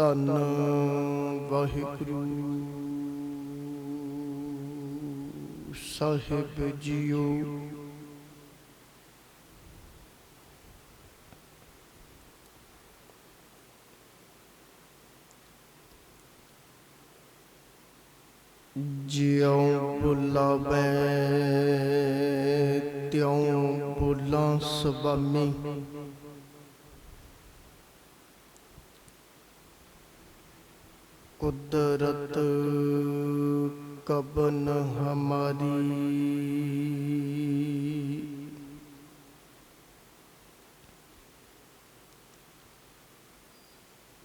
ਧੰਨ ਵਾਹਿਗੁਰੂ ਸਾਹਿਬ ਜੀਓ ਜਿਉ ਬੁਲਾਵੇ ਤਿਉ ਬੁਲਾ ਸੁਬਾਮੀ ਕੁਦਰਤ ਕਬਨ ਹਮਾਰੀ।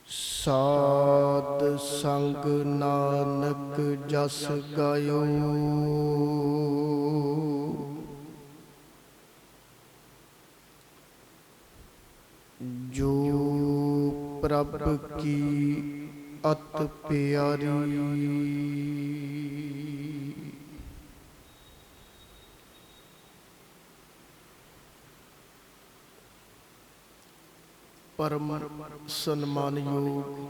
ਸਾਧ ਸੰਗ ਨਾਨਕ ਜਸ ਗਾਇਓ। ਜੋ ਪ੍ਰਭ ਕੀ ਅਤ ਪਿਆਰੀ। ਪਰਮ ਸਨਮਾਨਯੋਗ।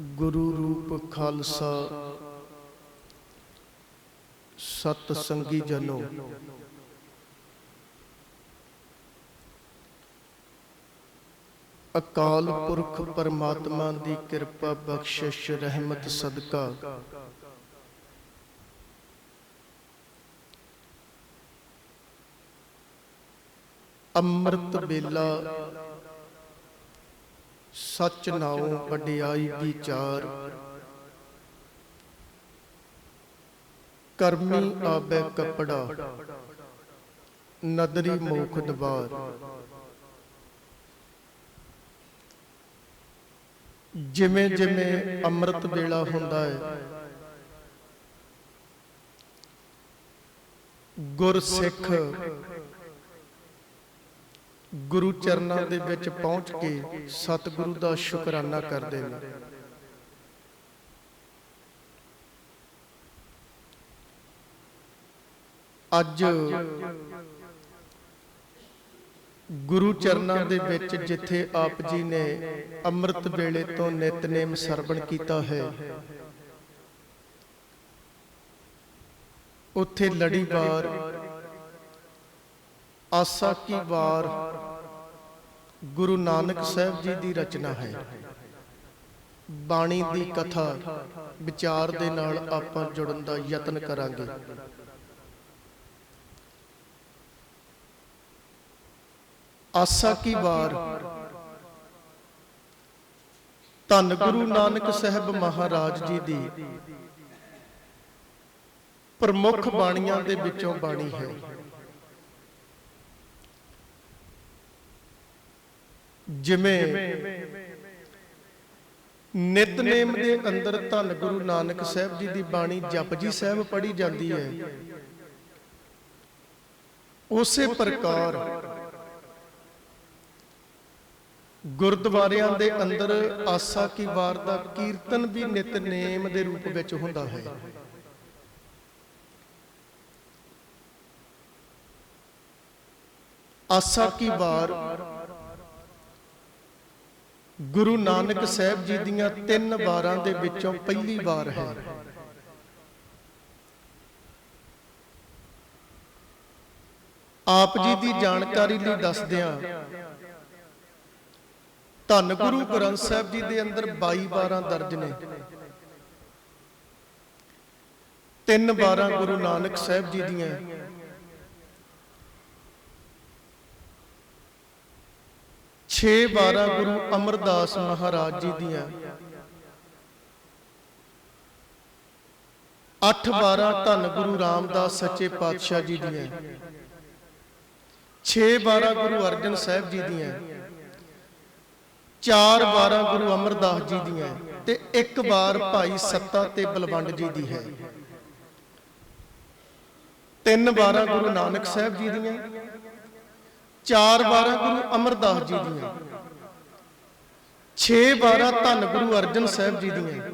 ਗੁਰੂ ਰੂਪ ਖਾਲਸਾ। ਸਤ ਸੰਗੀ ਜਨੋ। ਅਕਾਲ ਪੁਰਖ ਪਰਮਾਤਮਾ ਦੀ ਕਿਰਪਾ ਬਖਸ਼ਿਸ਼, ਰਹਿਮਤ, ਸਦਕਾ। ਅੰਮ੍ਰਿਤ ਬੇਲਾ ਸੱਚ ਨਾਉ ਵਡਿਆਈ ਚਾਰ ਕਰਮੀ ਆਬੈ ਕਪੜਾ, ਨਦਰੀ ਮੋਖ ਦਵਾਰ। ਜਿਵੇਂ ਜਿਵੇਂ ਅੰਮ੍ਰਿਤ ਵੇਲਾ ਹੁੰਦਾ ਹੈ। ਗੁਰ ਸਿੱਖ ਗੁਰੂ ਚਰਨਾਂ ਦੇ ਵਿੱਚ ਪਹੁੰਚ ਕੇ ਸਤਿਗੁਰੂ ਦਾ ਸ਼ੁਕਰਾਨਾ ਕਰਦੇ ਨੇ। ਅੱਜ ਗੁਰੂ ਚਰਨਾਂ ਦੇ ਵਿੱਚ ਜਿੱਥੇ ਆਪ ਜੀ ਨੇ ਅੰਮ੍ਰਿਤ ਵੇਲੇ ਤੋਂ ਨਿਤਨੇਮ ਸਰਵਣ ਕੀਤਾ ਹੈ, ਉੱਥੇ ਲੜੀਵਾਰ ਆਸਾ ਕੀ ਵਾਰ ਗੁਰੂ ਨਾਨਕ ਸਾਹਿਬ ਜੀ ਦੀ ਰਚਨਾ ਹੈ। ਬਾਣੀ ਦੀ ਕਥਾ ਵਿਚਾਰ ਦੇ ਨਾਲ ਆਪਾਂ ਜੁੜਨ ਦਾ ਯਤਨ ਕਰਾਂਗੇ। ਆਸਾ ਕੀ ਵਾਰ। ਧੰਨ ਗੁਰੂ ਨਾਨਕ ਸਾਹਿਬ ਮਹਾਰਾਜ ਜੀ ਦੀ ਪ੍ਰਮੁੱਖ ਬਾਣੀਆਂ ਦੇ ਵਿੱਚੋਂ ਬਾਣੀ ਹੈ। ਜਿਵੇਂ ਨਿਤਨੇਮ ਦੇ ਅੰਦਰ ਧੰਨ ਗੁਰੂ ਨਾਨਕ ਸਾਹਿਬ ਜੀ ਦੀ ਬਾਣੀ ਜਪਜੀ ਸਾਹਿਬ ਪੜ੍ਹੀ ਜਾਂਦੀ ਹੈ। ਉਸੇ ਪ੍ਰਕਾਰ ਗੁਰਦੁਆਰਿਆਂ ਦੇ ਅੰਦਰ ਆਸਾ ਕੀ ਵਾਰ ਦਾ ਕੀਰਤਨ ਵੀ ਨਿਤਨੇਮ ਦੇ ਰੂਪ ਵਿੱਚ ਹੁੰਦਾ ਹੈ। ਆਸਾ ਕੀ ਵਾਰ ਗੁਰੂ ਨਾਨਕ ਸਾਹਿਬ ਜੀ ਦੀਆਂ ਤਿੰਨ ਵਾਰਾਂ ਦੇ ਵਿੱਚੋਂ ਪਹਿਲੀ ਵਾਰ ਹੈ। ਆਪ ਜੀ ਦੀ ਜਾਣਕਾਰੀ ਲਈ ਦੱਸਦਿਆਂ ਧੰਨ ਗੁਰੂ ਗ੍ਰੰਥ ਸਾਹਿਬ ਜੀ ਦੇ ਅੰਦਰ 22 ਵਾਰਾਂ ਦਰਜ ਨੇ। ਤਿੰਨ ਵਾਰਾਂ ਗੁਰੂ ਨਾਨਕ ਸਾਹਿਬ ਜੀ ਦੀਆਂ। ਛੇ ਵਾਰਾਂ ਗੁਰੂ ਅਮਰਦਾਸ ਮਹਾਰਾਜ ਜੀ ਦੀਆਂ। ਅੱਠ ਵਾਰਾਂ ਧੰਨ ਗੁਰੂ ਰਾਮਦਾਸ ਸੱਚੇ ਪਾਤਸ਼ਾਹ ਜੀ ਦੀਆਂ। ਛੇ ਵਾਰਾਂ ਗੁਰੂ ਅਰਜਨ ਸਾਹਿਬ ਜੀ ਦੀਆਂ। ਚਾਰ ਵਾਰਾਂ ਗੁਰੂ ਅਮਰਦਾਸ ਜੀ ਦੀਆਂ ਤੇ ਇੱਕ ਵਾਰ ਭਾਈ ਸੱਤਾ ਤੇ ਬਲਵੰਡ ਜੀ ਦੀ ਹੈ। ਤਿੰਨ ਵਾਰਾਂ ਗੁਰੂ ਨਾਨਕ ਸਾਹਿਬ ਜੀ ਦੀਆਂ ਚਾਰ ਵਾਰਾਂ ਗੁਰੂ ਅਮਰਦਾਸ ਜੀ ਦੀਆਂ 6 ਵਾਰਾਂ ਧੰਨ ਗੁਰੂ ਅਰਜਨ ਸਾਹਿਬ ਜੀ ਦੀਆਂ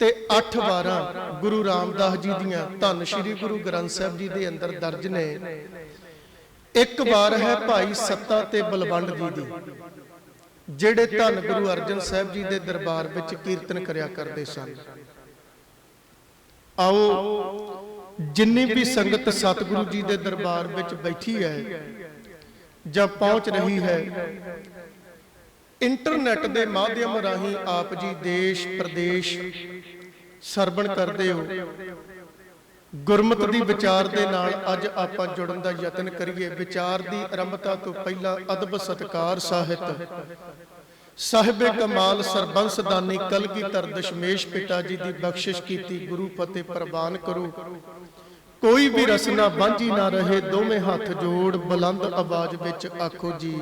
ਤੇ 8 ਵਾਰਾਂ ਗੁਰੂ ਰਾਮਦਾਸ ਜੀ ਦੀਆਂ ਧੰਨ ਸ੍ਰੀ ਗੁਰੂ ਗ੍ਰੰਥ ਸਾਹਿਬ ਜੀ ਦੇ ਅੰਦਰ ਦਰਜ ਨੇ। ਇੱਕ ਵਾਰ ਹੈ ਭਾਈ ਸੱਤਾ ਤੇ ਬਲਵੰਡ ਜੀ ਦੀ। ਜਿਹੜੇ ਧੰਨ ਗੁਰੂ ਅਰਜਨ ਸਾਹਿਬ ਜੀ ਦੇ ਦਰਬਾਰ ਵਿੱਚ ਕੀਰਤਨ ਕਰਿਆ ਕਰਦੇ ਸਨ। ਆਓ ਜਿੰਨੀ ਵੀ ਸੰਗਤ ਸਤਿਗੁਰੂ ਜੀ ਦੇ ਦਰਬਾਰ ਵਿੱਚ ਬੈਠੀ ਹੈ ਜਾਂ ਪਹੁੰਚ ਰਹੀ ਹੈ ਇੰਟਰਨੈਟ ਦੇ ਮਾਧਿਅਮ ਰਾਹੀਂ ਆਪ ਜੀ ਦੇਸ਼ ਪ੍ਰਦੇਸ਼ ਸਰਵਣ ਕਰਦੇ ਹੋ। ਗੁਰਮਤ ਦੀ ਵਿਚਾਰ ਦੇ ਨਾਲ ਅੱਜ ਆਪਾਂ ਜੁੜਨ ਦਾ ਯਤਨ ਕਰੀਏ। ਵਿਚਾਰ ਦੀ ਆਰੰਭਤਾ ਤੋਂ ਪਹਿਲਾਂ ਅਦਬ ਸਤਕਾਰ ਸਾਹਿਤ। ਸਾਹਿਬੇ ਕਮਾਲ ਸਰਬੰਸ ਦਾਨੀ ਕਲਗੀਧਰ ਦਸ਼ਮੇਸ਼ ਪਿਤਾ ਜੀ ਦੀ ਬਖਸ਼ਿਸ਼ ਕੀਤੀ ਗੁਰੂ ਫਤਿਹ ਪ੍ਰਵਾਨ ਕਰੋ। ਕੋਈ ਵੀ ਰਸਨਾ ਬਾਂਝੀ ਨਾ ਰਹੇ ਦੋਵੇਂ ਹੱਥ ਜੋੜ ਬੁਲੰਦ ਆਵਾਜ਼ ਵਿੱਚ ਆਖੋ ਜੀ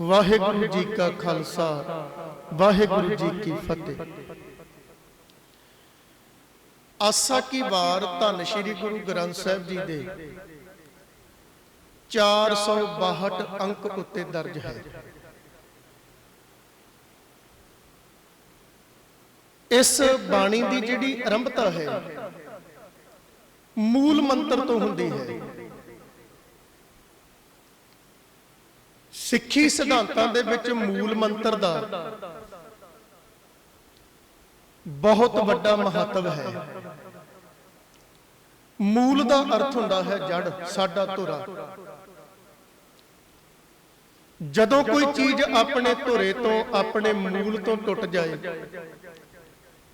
ਵਾਹਿਗੁਰੂ ਜੀ ਕਾ ਖਾਲਸਾ ਵਾਹਿਗੁਰੂ ਜੀ ਕੀ ਫਤਿਹ। ਆਸਾ ਕੀ ਵਾਰ ਧੰਨ ਸ਼੍ਰੀ ਗੁਰੂ ਗ੍ਰੰਥ ਸਾਹਿਬ ਜੀ ਦੇ 462 ਅੰਕ ਉੱਤੇ ਦਰਜ ਹੈ। ਇਸ ਬਾਣੀ ਦੀ ਜਿਹੜੀ ਆਰੰਭਤਾ ਹੈ, ਮੂਲ ਮੰਤਰ ਤੋਂ ਹੁੰਦੀ ਹੈ। ਸਿੱਖੀ ਸਿਧਾਂਤਾਂ ਦੇ ਵਿੱਚ ਮੂਲ ਮੰਤਰ ਦਾ ਬਹੁਤ ਵੱਡਾ ਮਹੱਤਵ ਹੈ। ਮੂਲ ਦਾ ਅਰਥ ਹੁੰਦਾ ਹੈ ਜੜ, ਸਾਡਾ ਧੁਰਾ। ਜਦੋਂ ਕੋਈ ਚੀਜ਼ ਆਪਣੇ ਧੁਰੇ ਤੋਂ, ਆਪਣੇ ਮੂਲ ਤੋਂ ਟੁੱਟ ਜਾਏ,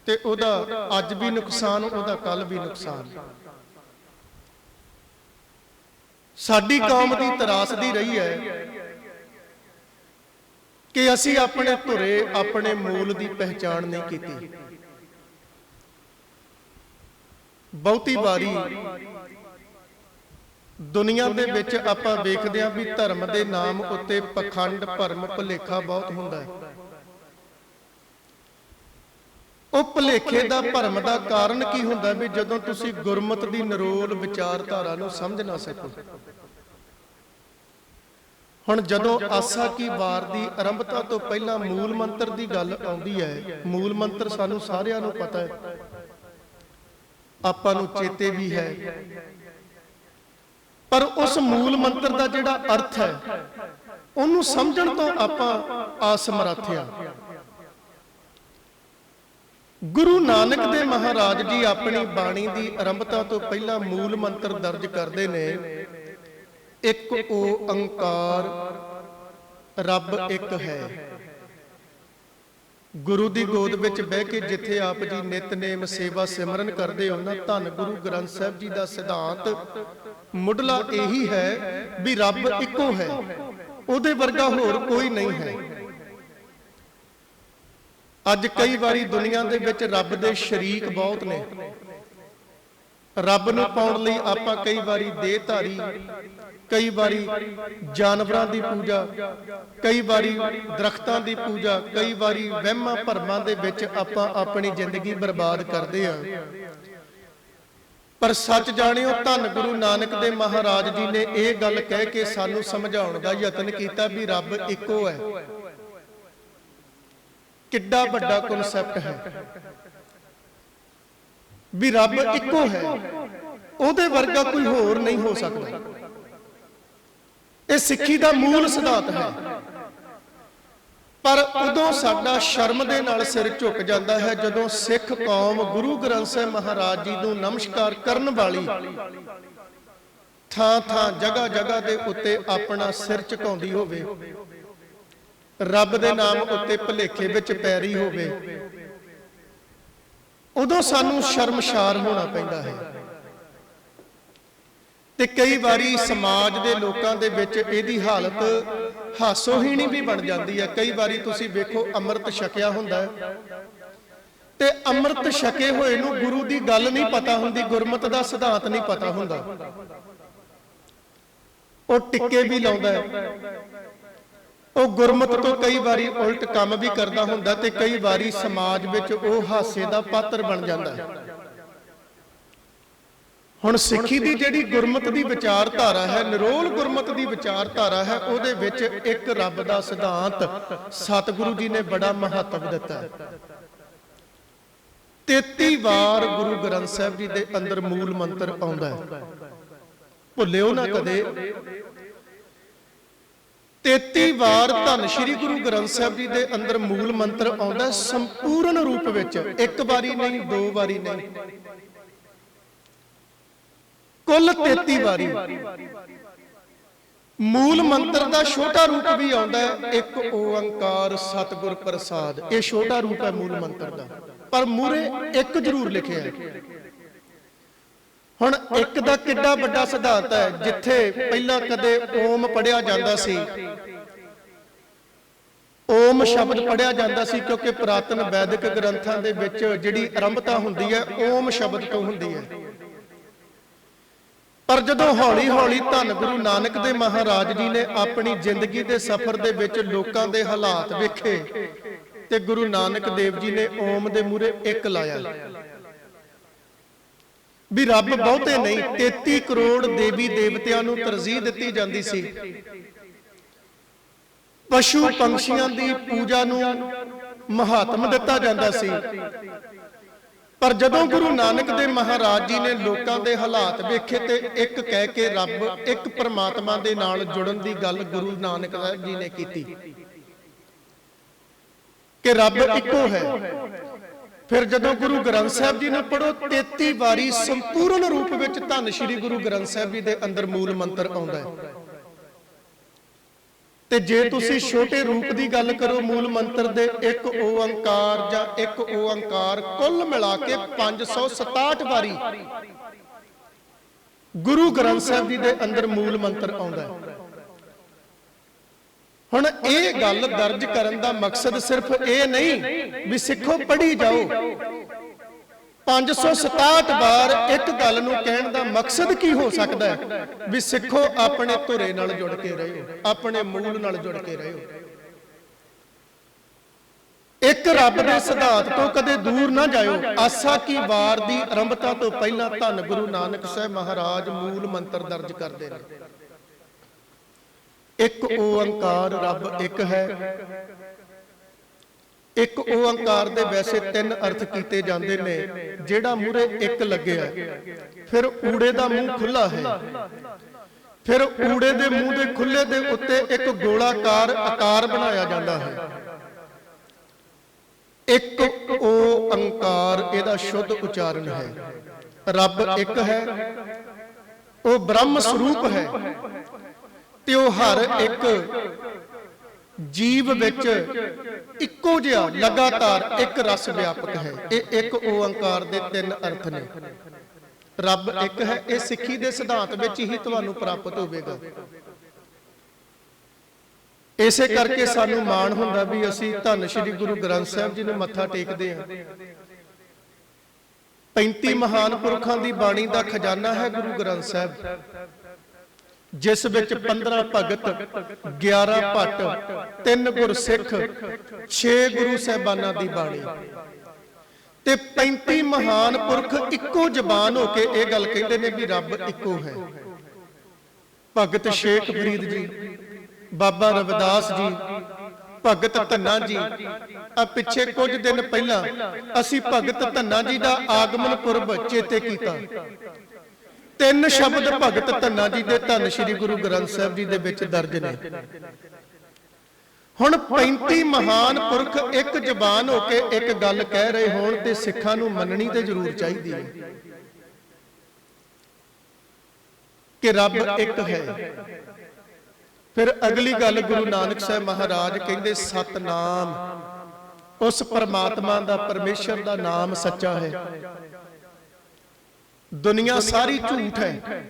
ਤੇ ਉਹਦਾ ਅੱਜ ਵੀ ਨੁਕਸਾਨ, ਉਹਦਾ ਕੱਲ ਵੀ ਨੁਕਸਾਨ। ਸਾਡੀ ਕੌਮ ਦੀ ਤਰਾਸਦੀ ਰਹੀ ਹੈ ਕਿ ਅਸੀਂ ਆਪਣੇ ਧੁਰੇ, ਆਪਣੇ ਮੂਲ ਦੀ ਪਹਿਚਾਣ ਨਹੀਂ ਕੀਤੀ। ਬਹੁਤੀ ਵਾਰੀ ਦੁਨੀਆ ਦੇ ਵਿੱਚ ਆਪਾਂ ਵੇਖਦੇ ਹਾਂ ਵੀ ਧਰਮ ਦੇ ਨਾਮ ਉੱਤੇ ਪਖੰਡ ਭਰਮ ਭੁਲੇਖਾ ਬਹੁਤ ਹੁੰਦਾ ਹੈ। ਉਹ ਭੁਲੇਖੇ ਦਾ ਭਰਮ ਦਾ ਕਾਰਨ ਕੀ ਹੁੰਦਾ ਵੀ ਜਦੋਂ ਤੁਸੀਂ ਗੁਰਮਤ ਦੀ ਨਿਰੋਲ ਵਿਚਾਰਧਾਰਾ ਨੂੰ ਸਮਝ ਨਾ ਸਕੋ? ਹੁਣ ਜਦੋਂ ਆਸਾ ਕੀ ਵਾਰ ਦੀ ਆਰੰਭਤਾ ਤੋਂ ਪਹਿਲਾਂ ਮੂਲ ਮੰਤਰ ਦੀ ਗੱਲ ਆਉਂਦੀ ਹੈ। ਮੂਲ ਮੰਤਰ ਸਾਨੂੰ ਸਾਰਿਆਂ ਨੂੰ ਪਤਾ ਹੈ। ਆਪਾਂ ਨੂੰ ਚੇਤੇ ਵੀ ਹੈ। ਪਰ ਉਸ ਮੂਲ ਮੰਤਰ ਦਾ ਜਿਹੜਾ ਅਰਥ ਹੈ ਉਹਨੂੰ ਸਮਝਣ ਤੋਂ ਆਪਾਂ ਅਸਮਰੱਥ ਆ ਗੁਰੂ ਨਾਨਕ ਦੇ ਮਹਾਰਾਜ ਜੀ ਆਪਣੀ ਬਾਣੀ ਦੀ ਆਰੰਭਤਾ ਤੋਂ ਪਹਿਲਾਂ ਮੂਲ ਮੰਤਰ ਦਰਜ ਕਰਦੇ ਨੇ ਇੱਕ ਓੰਕਾਰ ਰੱਬ ਇੱਕ ਹੈ। ਗੁਰੂ ਦੀ ਗੋਦ ਵਿੱਚ ਬਹਿ ਕੇ ਜਿੱਥੇ ਆਪ ਜੀ ਨਿਤਨੇਮ ਸੇਵਾ ਸਿਮਰਨ ਕਰਦੇ ਹੋ ਨਾ, ਧੰਨ ਗੁਰੂ ਗ੍ਰੰਥ ਸਾਹਿਬ ਜੀ ਦਾ ਸਿਧਾਂਤ ਮੁੱਢਲਾ ਇਹੀ ਹੈ ਵੀ ਰੱਬ ਇੱਕੋ ਹੈ। ਉਹਦੇ ਵਰਗਾ ਹੋਰ ਕੋਈ ਨਹੀਂ ਹੈ। ਅੱਜ ਕਈ ਵਾਰੀ ਦੁਨੀਆ ਦੇ ਵਿੱਚ ਰੱਬ ਦੇ ਸ਼ਰੀਕ ਬਹੁਤ ਨੇ। ਰੱਬ ਨੂੰ ਪਾਉਣ ਲਈ ਆਪਾਂ ਕਈ ਵਾਰੀ ਦੇਹਧਾਰੀ, ਕਈ ਵਾਰੀ ਜਾਨਵਰਾਂ ਦੀ ਪੂਜਾ, ਕਈ ਵਾਰੀ ਦਰਖਤਾਂ ਦੀ ਪੂਜਾ, ਕਈ ਵਾਰੀ ਵਹਿਮਾਂ ਭਰਮਾਂ ਦੇ ਵਿੱਚ ਆਪਾਂ ਆਪਣੀ ਜ਼ਿੰਦਗੀ ਬਰਬਾਦ ਕਰਦੇ ਆ ਪਰ ਸੱਚ ਜਾਣਿਓ, ਧੰਨ ਗੁਰੂ ਨਾਨਕ ਦੇ ਮਹਾਰਾਜ ਜੀ ਨੇ ਇਹ ਗੱਲ ਕਹਿ ਕੇ ਸਾਨੂੰ ਸਮਝਾਉਣ ਦਾ ਯਤਨ ਕੀਤਾ ਵੀ ਰੱਬ ਇੱਕੋ ਹੈ। ਕਿੱਡਾ ਵੱਡਾ ਕਨਸੈਪਟ ਹੈ। ਵੀ ਰੱਬ ਇੱਕੋ ਹੈ। ਉਹਦੇ ਵਰਗਾ ਕੋਈ ਹੋਰ ਨਹੀਂ ਹੋ ਸਕਦਾ। ਇਹ ਸਿੱਖੀ ਦਾ ਮੂਲ ਸਿਧਾਂਤ ਹੈ। ਪਰ ਉਦੋਂ ਸਾਡਾ ਸ਼ਰਮ ਦੇ ਨਾਲ ਸਿਰ ਝੁਕ ਜਾਂਦਾ ਹੈ ਜਦੋਂ ਸਿੱਖ ਕੌਮ ਗੁਰੂ ਗ੍ਰੰਥ ਸਾਹਿਬ ਮਹਾਰਾਜ ਜੀ ਨੂੰ ਨਮਸਕਾਰ ਕਰਨ ਵਾਲੀ ਥਾਂ ਥਾਂ ਜਗ੍ਹਾ ਜਗ੍ਹਾ ਦੇ ਉੱਤੇ ਆਪਣਾ ਸਿਰ ਝੁਕਾਉਂਦੀ ਹੋਵੇ। ਰੱਬ ਦੇ ਨਾਮ ਉੱਤੇ ਭਲੇਖੇ ਵਿੱਚ ਪੈਰੀ ਹੋਵੇ। ਉਦੋਂ ਸਾਨੂੰ ਸ਼ਰਮਸ਼ਾਰ ਹੋਣਾ ਪੈਂਦਾ ਹੈ। ਤੇ ਕਈ ਵਾਰੀ ਸਮਾਜ ਦੇ ਲੋਕਾਂ ਦੇ ਵਿੱਚ ਇਹਦੀ ਹਾਲਤ ਹਾਸੋਹੀਣੀ ਵੀ ਬਣ ਜਾਂਦੀ ਹੈ। ਕਈ ਵਾਰੀ ਤੁਸੀਂ ਵੇਖੋ, ਅੰਮ੍ਰਿਤ ਛਕਿਆ ਹੁੰਦਾ ਹੈ। ਤੇ ਅੰਮ੍ਰਿਤ ਛਕੇ ਹੋਏ ਨੂੰ ਗੁਰੂ ਦੀ ਗੱਲ ਨਹੀਂ ਪਤਾ ਹੁੰਦੀ, ਗੁਰਮਤ ਦਾ ਸਿਧਾਂਤ ਨਹੀਂ ਪਤਾ ਹੁੰਦਾ। ਉਹ ਟਿੱਕੇ ਵੀ ਲਾਉਂਦਾ ਹੈ। ਉਹ ਗੁਰਮਤ ਤੋਂ ਕਈ ਵਾਰੀ ਉਲਟ ਕੰਮ ਵੀ ਕਰਦਾ ਹੁੰਦਾ ਤੇ ਕਈ ਵਾਰੀ ਸਮਾਜ ਵਿੱਚ ਉਹ ਹਾਸੇ ਦਾ ਪਾਤਰ ਬਣ ਜਾਂਦਾ ਹੈ। ਹੁਣ ਸਿੱਖੀ ਦੀ ਜਿਹੜੀ ਗੁਰਮਤ ਦੀ ਵਿਚਾਰਧਾਰਾ ਹੈ, ਨਿਰੋਲ ਗੁਰਮਤ ਦੀ ਵਿਚਾਰਧਾਰਾ ਹੈ, ਉਹਦੇ ਵਿੱਚ ਇੱਕ ਰੱਬ ਦਾ ਸਿਧਾਂਤ ਸਤਿਗੁਰੂ ਜੀ ਨੇ ਬੜਾ ਮਹੱਤਵ ਦਿੱਤਾ ਹੈ। 33 ਵਾਰ ਗੁਰੂ ਗ੍ਰੰਥ ਸਾਹਿਬ ਜੀ ਦੇ ਅੰਦਰ ਮੂਲ ਮੰਤਰ ਆਉਂਦਾ ਹੈ। ਭੁੱਲਿਓ ਨਾ ਕਦੇ 33 ਵਾਰ ਧੰਨ ਸ਼੍ਰੀ ਗੁਰੂ ਗ੍ਰੰਥ ਸਾਹਿਬ ਜੀ ਦੇ ਅੰਦਰ ਮੂਲ ਮੰਤਰ ਆਉਂਦਾ ਸੰਪੂਰਨ ਰੂਪ ਵਿੱਚ। ਇੱਕ ਵਾਰੀ ਨਹੀਂ, ਦੋ ਵਾਰੀ ਨਹੀਂ। ਕੁੱਲ 33 ਵਾਰੀ। ਮੂਲ ਮੰਤਰ ਦਾ ਛੋਟਾ ਰੂਪ ਵੀ ਆਉਂਦਾ ਹੈ, ਇੱਕ ਓੰਕਾਰ ਸਤਿਗੁਰ ਪ੍ਰਸਾਦ। ਇਹ ਛੋਟਾ ਰੂਪ ਹੈ ਮੂਲ ਮੰਤਰ ਦਾ। ਪਰ ਮੂਰੇ ਇੱਕ ਜ਼ਰੂਰ ਲਿਖਿਆ ਹੈ। ਹੁਣ ਇੱਕ ਦਾ ਕਿੱਡਾ ਵੱਡਾ ਸਿਧਾਂਤ ਹੈ ਜਿੱਥੇ ਪਹਿਲਾਂ ਕਦੇ ਓਮ ਪੜਿਆ ਜਾਂਦਾ ਸੀ। ਓਮ ਸ਼ਬਦ ਪੜਿਆ ਜਾਂਦਾ ਸੀ ਕਿਉਂਕਿ ਪੁਰਾਤਨ ਵੈਦਿਕ ਗ੍ਰੰਥਾਂ ਦੇ ਵਿੱਚ ਜਿਹੜੀ ਆਰੰਭਤਾ ਹੁੰਦੀ ਹੈ ਓਮ ਸ਼ਬਦ ਤੋਂ ਹੁੰਦੀ ਹੈ। ਪਰ ਜਦੋਂ ਹੌਲੀ ਹੌਲੀ ਧੰਨ ਗੁਰੂ ਨਾਨਕ ਦੇ ਮਹਾਰਾਜ ਜੀ ਨੇ ਆਪਣੀ ਜ਼ਿੰਦਗੀ ਦੇ ਸਫ਼ਰ ਦੇ ਵਿੱਚ ਲੋਕਾਂ ਦੇ ਹਾਲਾਤ ਵੇਖੇ ਤੇ ਗੁਰੂ ਨਾਨਕ ਦੇਵ ਜੀ ਨੇ ਓਮ ਦੇ ਮੂਰੇ ਇੱਕ ਲਾਇਆ। ਵੀ ਰੱਬ ਬਹੁਤੇ ਨਹੀਂ 33 ਕਰੋੜ ਦੇਵੀ ਦੇਵਤਿਆਂ ਨੂੰ ਤਰਜੀਹ ਦਿੱਤੀ ਜਾਂਦੀ ਸੀ। ਪਸ਼ੂ ਪੰਛੀਆਂ ਦੀ ਪੂਜਾ ਨੂੰ ਮਹਾਤਮ ਦਿੱਤਾ ਜਾਂਦਾ ਸੀ। ਪਰ ਜਦੋਂ ਗੁਰੂ ਨਾਨਕ ਦੇ ਮਹਾਰਾਜ ਜੀ ਨੇ ਲੋਕਾਂ ਦੇ ਹਾਲਾਤ ਵੇਖੇ ਤੇ ਇੱਕ ਕਹਿ ਕੇ ਰੱਬ ਇੱਕ ਪਰਮਾਤਮਾ ਦੇ ਨਾਲ ਜੁੜਨ ਦੀ ਗੱਲ ਗੁਰੂ ਨਾਨਕ ਸਾਹਿਬ ਜੀ ਨੇ ਕੀਤੀ। ਕਿ ਰੱਬ ਇੱਕੋ ਹੈ। ਫਿਰ ਜਦੋਂ ਗੁਰੂ ਗ੍ਰੰਥ ਸਾਹਿਬ ਜੀ ਨੂੰ ਪੜੋ 33 ਵਾਰੀ ਸੰਪੂਰਨ ਰੂਪ ਵਿੱਚ ਧੰਨ ਸ਼੍ਰੀ ਗੁਰੂ ਗ੍ਰੰਥ ਸਾਹਿਬ ਜੀ ਦੇ ਅੰਦਰ ਮੂਲ ਮੰਤਰ ਆਉਂਦਾ ਹੈ। ਤੇ ਜੇ ਤੁਸੀਂ ਛੋਟੇ ਰੂਪ ਦੀ ਗੱਲ ਕਰੋ, ਮੂਲ ਮੰਤਰ ਦੇ ਇੱਕ ਓੰਕਾਰ ਜਾਂ ਇੱਕ ਓੰਕਾਰ ਕੁੱਲ ਮਿਲਾ ਕੇ 567 ਵਾਰੀ ਗੁਰੂ ਗ੍ਰੰਥ ਸਾਹਿਬ ਜੀ ਦੇ ਅੰਦਰ ਮੂਲ ਮੰਤਰ ਆਉਂਦਾ ਹੈ। ਹੁਣ ਇਹ ਗੱਲ ਦਰਜ ਕਰਨ ਦਾ ਮਕਸਦ ਸਿਰਫ ਇਹ ਨਹੀਂ ਵੀ ਸਿੱਖੋ ਪੜ੍ਹੀ ਜਾਓ। 567 ਵਾਰ ਇੱਕ ਗੱਲ ਨੂੰ ਕਹਿਣ ਦਾ ਮਕਸਦ ਕੀ ਹੋ ਸਕਦਾ ਹੈ? ਵੀ ਸਿੱਖੋ ਆਪਣੇ ਧੁਰੇ ਨਾਲ ਜੁੜ ਕੇ ਰਹੋ, ਆਪਣੇ ਮੂਲ ਨਾਲ ਜੁੜ ਕੇ ਰਹੋ। ਇੱਕ ਰੱਬ ਦੇ ਸਿਧਾਂਤ ਤੋਂ ਕਦੇ ਦੂਰ ਨਾ ਜਾਇਓ। ਆਸਾ ਕੀ ਵਾਰ ਦੀ ਆਰੰਭਤਾ ਤੋਂ ਪਹਿਲਾਂ ਧੰਨ ਗੁਰੂ ਨਾਨਕ ਸਾਹਿਬ ਮਹਾਰਾਜ ਮੂਲ ਮੰਤਰ ਦਰਜ ਕਰਦੇ ਨੇ। ਇੱਕ ਓੰਕਾਰ ਰੱਬ ਇੱਕ ਹੈ। ਇੱਕ ਓੰਕਾਰ ਦੇ ਵੈਸੇ ਤਿੰਨ ਅਰਥ ਕੀਤੇ ਜਾਂਦੇ ਨੇ, ਜਿਹੜਾ ਮੂਰੇ ਇੱਕ ਲੱਗਿਆ ਫਿਰ ਊੜੇ ਦਾ ਮੂੰਹ ਖੁੱਲਾ ਹੈ। ਫਿਰ ਊੜੇ ਦੇ ਮੂੰਹ ਦੇ ਖੁੱਲੇ ਦੇ ਉੱਤੇ ਇੱਕ ਗੋਲਾਕਾਰ ਆਕਾਰ ਬਣਾਇਆ ਜਾਂਦਾ ਹੈ। ਇੱਕ ਓੰਕਾਰ ਇਹਦਾ ਸ਼ੁੱਧ ਉਚਾਰਨ ਹੈ। ਰੱਬ ਇੱਕ ਹੈ, ਉਹ ਬ੍ਰਹਮ ਸਰੂਪ ਹੈ। ਤੇ ਉਹ ਹਰ ਇੱਕ ਜੀਵ ਵਿੱਚ ਇੱਕੋ ਜਿਹਾ, ਲਗਾਤਾਰ ਇੱਕ ਰਸ ਵਿਆਪਕ ਹੈ। ਇਹ ਇੱਕ ਓੰਕਾਰ ਦੇ ਤਿੰਨ ਅਰਥ ਨੇ। ਰੱਬ ਇੱਕ ਹੈ, ਇਹ ਸਿੱਖੀ ਦੇ ਸਿਧਾਂਤ ਵਿੱਚ ਹੀ ਤੁਹਾਨੂੰ ਪ੍ਰਾਪਤ ਹੋਵੇਗਾ। ਇਸੇ ਕਰਕੇ ਸਾਨੂੰ ਮਾਣ ਹੁੰਦਾ ਵੀ ਅਸੀਂ ਧੰਨ ਸ਼੍ਰੀ ਗੁਰੂ ਗ੍ਰੰਥ ਸਾਹਿਬ ਜੀ ਨੂੰ ਮੱਥਾ ਟੇਕਦੇ ਹਾਂ। 35 ਮਹਾਨ ਪੁਰਖਾਂ ਦੀ ਬਾਣੀ ਦਾ ਖਜ਼ਾਨਾ ਹੈ ਗੁਰੂ ਗ੍ਰੰਥ ਸਾਹਿਬ। ਜਿਸ ਵਿੱਚ 15 ਭਗਤ 11 ਭੱਟ 3 ਗੁਰਸਿੱਖ 6 ਗੁਰੂ ਸਾਹਿਬਾਨਾਂ ਦੀ ਬਾਣੀ। ਤੇ 35 ਮਹਾਨ ਪੁਰਖ ਇੱਕੋ ਜ਼ਬਾਨ ਹੋ ਕੇ ਇਹ ਗੱਲ ਕਹਿੰਦੇ ਨੇ ਵੀ ਰੱਬ ਇੱਕੋ ਹੈ। ਭਗਤ ਸ਼ੇਖ ਫਰੀਦ ਜੀ, ਬਾਬਾ ਰਵਿਦਾਸ ਜੀ, ਭਗਤ ਧੰਨਾ ਜੀ, ਆ ਪਿੱਛੇ ਕੁਝ ਦਿਨ ਪਹਿਲਾਂ ਅਸੀਂ ਭਗਤ ਧੰਨਾ ਜੀ ਦਾ ਆਗਮਨ ਪੁਰਬ ਚੇਤੇ ਕੀਤਾ। ਤਿੰਨ ਸ਼ਬਦ ਭਗਤ ਧੰਨਾ ਜੀ ਦੇ ਧੰਨ ਸ਼੍ਰੀ ਗੁਰੂ ਗ੍ਰੰਥ ਸਾਹਿਬ ਜੀ ਦੇ ਵਿੱਚ ਦਰਜ ਨੇ। ਹੁਣ 35 ਮਹਾਨ ਪੁਰਖ ਇੱਕ ਜ਼ਬਾਨ ਹੋ ਕੇ ਇੱਕ ਗੱਲ ਕਹਿ ਰਹੇ ਹੋਣ ਤੇ ਸਿੱਖਾਂ ਨੂੰ ਮੰਨਣੀ ਤੇ ਜ਼ਰੂਰ ਚਾਹੀਦੀ ਹੈ ਕਿ ਰੱਬ ਇੱਕ ਹੈ। ਫਿਰ ਅਗਲੀ ਗੱਲ ਗੁਰੂ ਨਾਨਕ ਸਾਹਿਬ ਮਹਾਰਾਜ ਕਹਿੰਦੇ, ਸਤਨਾਮ। ਉਸ ਪਰਮਾਤਮਾ ਦਾ, ਪਰਮੇਸ਼ਰ ਦਾ ਨਾਮ ਸੱਚਾ ਹੈ। ਦੁਨੀਆ ਸਾਰੀ ਝੂਠ ਹੈ।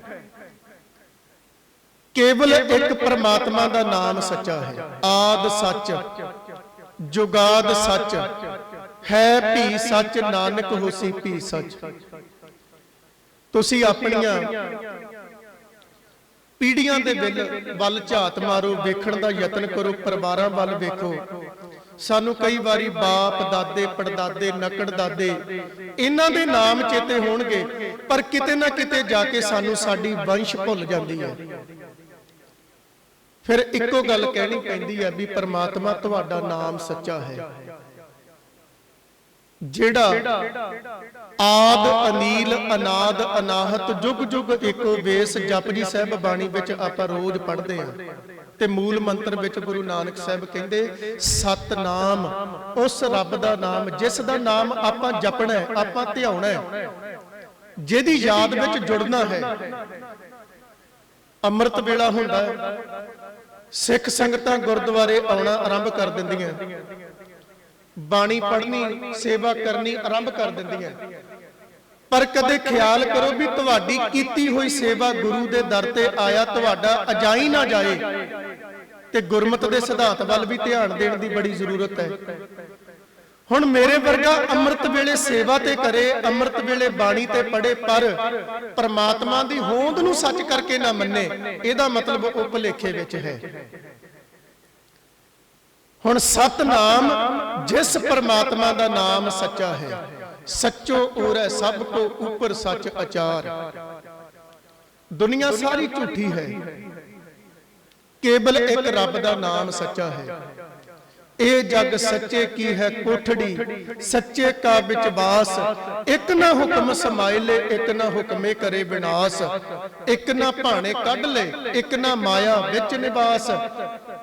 ਕੇਵਲ ਇੱਕ ਪਰਮਾਤਮਾ ਦਾ ਨਾਮ ਸੱਚਾ ਹੈ। ਆਦ ਸੱਚ। ਜੁਗਾਦ ਸੱਚ। ਹੈ ਭੀ ਸੱਚ ਨਾਨਕ ਹੋਸੀ ਭੀ ਸੱਚ। ਤੁਸੀਂ ਆਪਣੀਆਂ ਪੀੜੀਆਂ ਦੇ ਵੱਲ ਵੱਲ ਝਾਤ ਮਾਰੋ ਵੇਖਣ ਦਾ ਯਤਨ ਕਰੋ ਪਰਿਵਾਰਾਂ ਵੱਲ ਵੇਖੋ। ਸਾਨੂੰ ਕਈ ਵਾਰੀ ਬਾਪ ਦਾਦੇ ਪੜਦਾਦੇ ਨਕੜ ਦਾਦੇ ਇਹਨਾਂ ਦੇ ਨਾਮ ਚੇਤੇ ਹੋਣਗੇ ਪਰ ਕਿਤੇ ਨਾ ਕਿਤੇ ਜਾ ਕੇ ਸਾਨੂੰ ਸਾਡੀ ਵੰਸ਼ ਭੁੱਲ ਜਾਂਦੀ ਹੈ। ਫਿਰ ਇੱਕੋ ਗੱਲ ਕਹਿਣੀ ਪੈਂਦੀ ਹੈ ਵੀ ਪਰਮਾਤਮਾ ਤੁਹਾਡਾ ਨਾਮ ਸੱਚਾ ਹੈ। ਜਿਹੜਾ ਆਦ ਅਨੀਲ ਅਨਾਦ ਅਨਾਹਤ ਜੁਗ ਜੁਗ ਏਕੋ ਵੇਸ ਜਪਜੀ ਸਾਹਿਬ ਬਾਣੀ ਵਿੱਚ ਆਪਾਂ ਰੋਜ਼ ਪੜ੍ਹਦੇ ਹਾਂ। ਤੇ ਮੂਲ ਮੰਤਰ ਵਿੱਚ ਗੁਰੂ ਨਾਨਕ ਸਾਹਿਬ ਕਹਿੰਦੇ, ਸਤਨਾਮ, ਉਸ ਰੱਬ ਦਾ ਨਾਮ, ਜਿਸ ਦਾ ਨਾਮ ਆਪਾਂ ਜਪਣਾ ਹੈ, ਆਪਾਂ ਧਿਆਉਣਾ ਹੈ, ਜਿਹਦੀ ਯਾਦ ਵਿੱਚ ਜੁੜਨਾ ਹੈ। ਅੰਮ੍ਰਿਤ ਵੇਲਾ ਹੁੰਦਾ ਹੈ। ਸਿੱਖ ਸੰਗਤਾਂ ਗੁਰਦੁਆਰੇ ਆਉਣਾ ਆਰੰਭ ਕਰ ਦਿੰਦੀਆਂ। ਬਾਣੀ ਪੜ੍ਹਨੀ, ਸੇਵਾ ਕਰਨੀ ਆਰੰਭ ਕਰ ਦਿੰਦੀਆਂ। ਪਰ ਕਦੇ ਖਿਆਲ ਕਰੋ ਵੀ ਤੁਹਾਡੀ ਕੀਤੀ ਹੋਈ ਸੇਵਾ ਗੁਰੂ ਦੇ ਦਰ ਤੇ ਆਇਆ ਤੁਹਾਡਾ ਅਜਾਈ ਨਾ ਜਾਏ। ਤੇ ਗੁਰਮਤ ਦੇ ਸਿਧਾਂਤ ਵੱਲ ਵੀ ਧਿਆਨ ਦੇਣ ਦੀ ਬੜੀ ਜ਼ਰੂਰਤ ਹੈ। ਹੁਣ ਮੇਰੇ ਵਰਗਾ ਅੰਮ੍ਰਿਤ ਵੇਲੇ ਸੇਵਾ ਤੇ ਕਰੇ ਅੰਮ੍ਰਿਤ ਵੇਲੇ ਬਾਣੀ ਤੇ ਪੜੇ ਪਰ ਪਰਮਾਤਮਾ ਦੀ ਹੋਂਦ ਨੂੰ ਸੱਚ ਕਰਕੇ ਨਾ ਮੰਨੇ। ਇਹਦਾ ਮਤਲਬ ਉਹ ਭੁਲੇਖੇ ਵਿੱਚ ਹੈ। ਹੁਣ ਸਤਨਾਮ ਜਿਸ ਪਰਮਾਤਮਾ ਦਾ ਨਾਮ ਸੱਚਾ ਹੈ। ਸੱਚੋ ਔਰ ਸਭ ਕੋ ਉੱਪਰ ਸੱਚ ਅਚਾਰ ਦੁਨੀਆ ਸਾਰੀ ਝੂਠੀ ਹੈ। ਕੇਵਲ ਇੱਕ ਰੱਬ ਦਾ ਨਾਮ ਸੱਚਾ ਹੈ। ਇਹ ਜੱਗ ਸੱਚੇ ਕੀ ਹੈ ਕੋਠੜੀ, ਸੱਚੇ ਕਾ ਵਿੱਚ ਵਾਸ। ਇੱਕ ਨਾ ਹੁਕਮ ਸਮਾਇਲੇ, ਇੱਕ ਨਾ ਹੁਕਮੇ ਕਰੇ ਵਿਨਾਸ਼। ਇੱਕ ਨਾ ਭਾਣੇ ਕੱਢ ਲੈ, ਇੱਕ ਨਾ ਮਾਇਆ ਵਿੱਚ ਨਿਵਾਸ।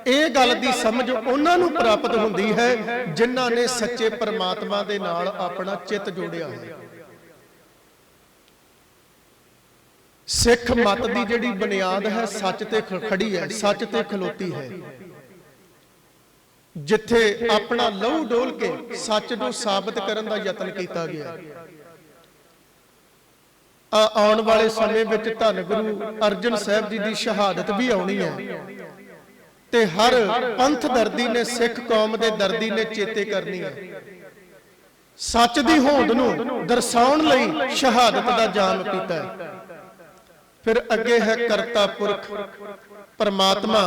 ਇਹ ਗੱਲ ਦੀ ਸਮਝ ਉਹਨਾਂ ਨੂੰ ਪ੍ਰਾਪਤ ਹੁੰਦੀ ਹੈ ਜਿਨ੍ਹਾਂ ਨੇ ਸੱਚੇ ਪਰਮਾਤਮਾ ਦੇ ਨਾਲ ਆਪਣਾ ਚਿੱਤ ਜੋੜਿਆ ਹੈ ਸਿੱਖ ਮਤ ਦੀ ਜਿਹੜੀ ਬੁਨਿਆਦ ਹੈ, ਸੱਚ ਤੇ ਖੜੀ ਹੈ, ਸੱਚ ਤੇ ਖਲੋਤੀ ਹੈ। ਜਿੱਥੇ ਆਪਣਾ ਲਹੂ ਡੋਲ ਕੇ ਸੱਚ ਨੂੰ ਸਾਬਤ ਕਰਨ ਦਾ ਯਤਨ ਕੀਤਾ ਗਿਆ। ਆਉਣ ਵਾਲੇ ਸਮੇਂ ਵਿੱਚ ਧੰਨ ਗੁਰੂ ਅਰਜਨ ਸਾਹਿਬ ਜੀ ਦੀ ਸ਼ਹਾਦਤ ਵੀ ਆਉਣੀ ਹੈ। ਤੇ ਹਰ ਪੰਥ ਦਰਦੀ ਨੇ ਸਿੱਖ ਕੌਮ ਦੇ ਦਰਦੀ ਨੇ ਚੇਤੇ ਕਰਨੀ ਹੈ। ਸੱਚ ਦੀ ਹੋਂਦ ਨੂੰ ਦਰਸਾਉਣ ਲਈ ਸ਼ਹਾਦਤ ਦਾ ਜਾਮ ਪੀਤਾ ਹੈ। ਫਿਰ ਅੱਗੇ ਹੈ ਕਰਤਾ ਪੁਰਖ। ਪਰਮਾਤਮਾ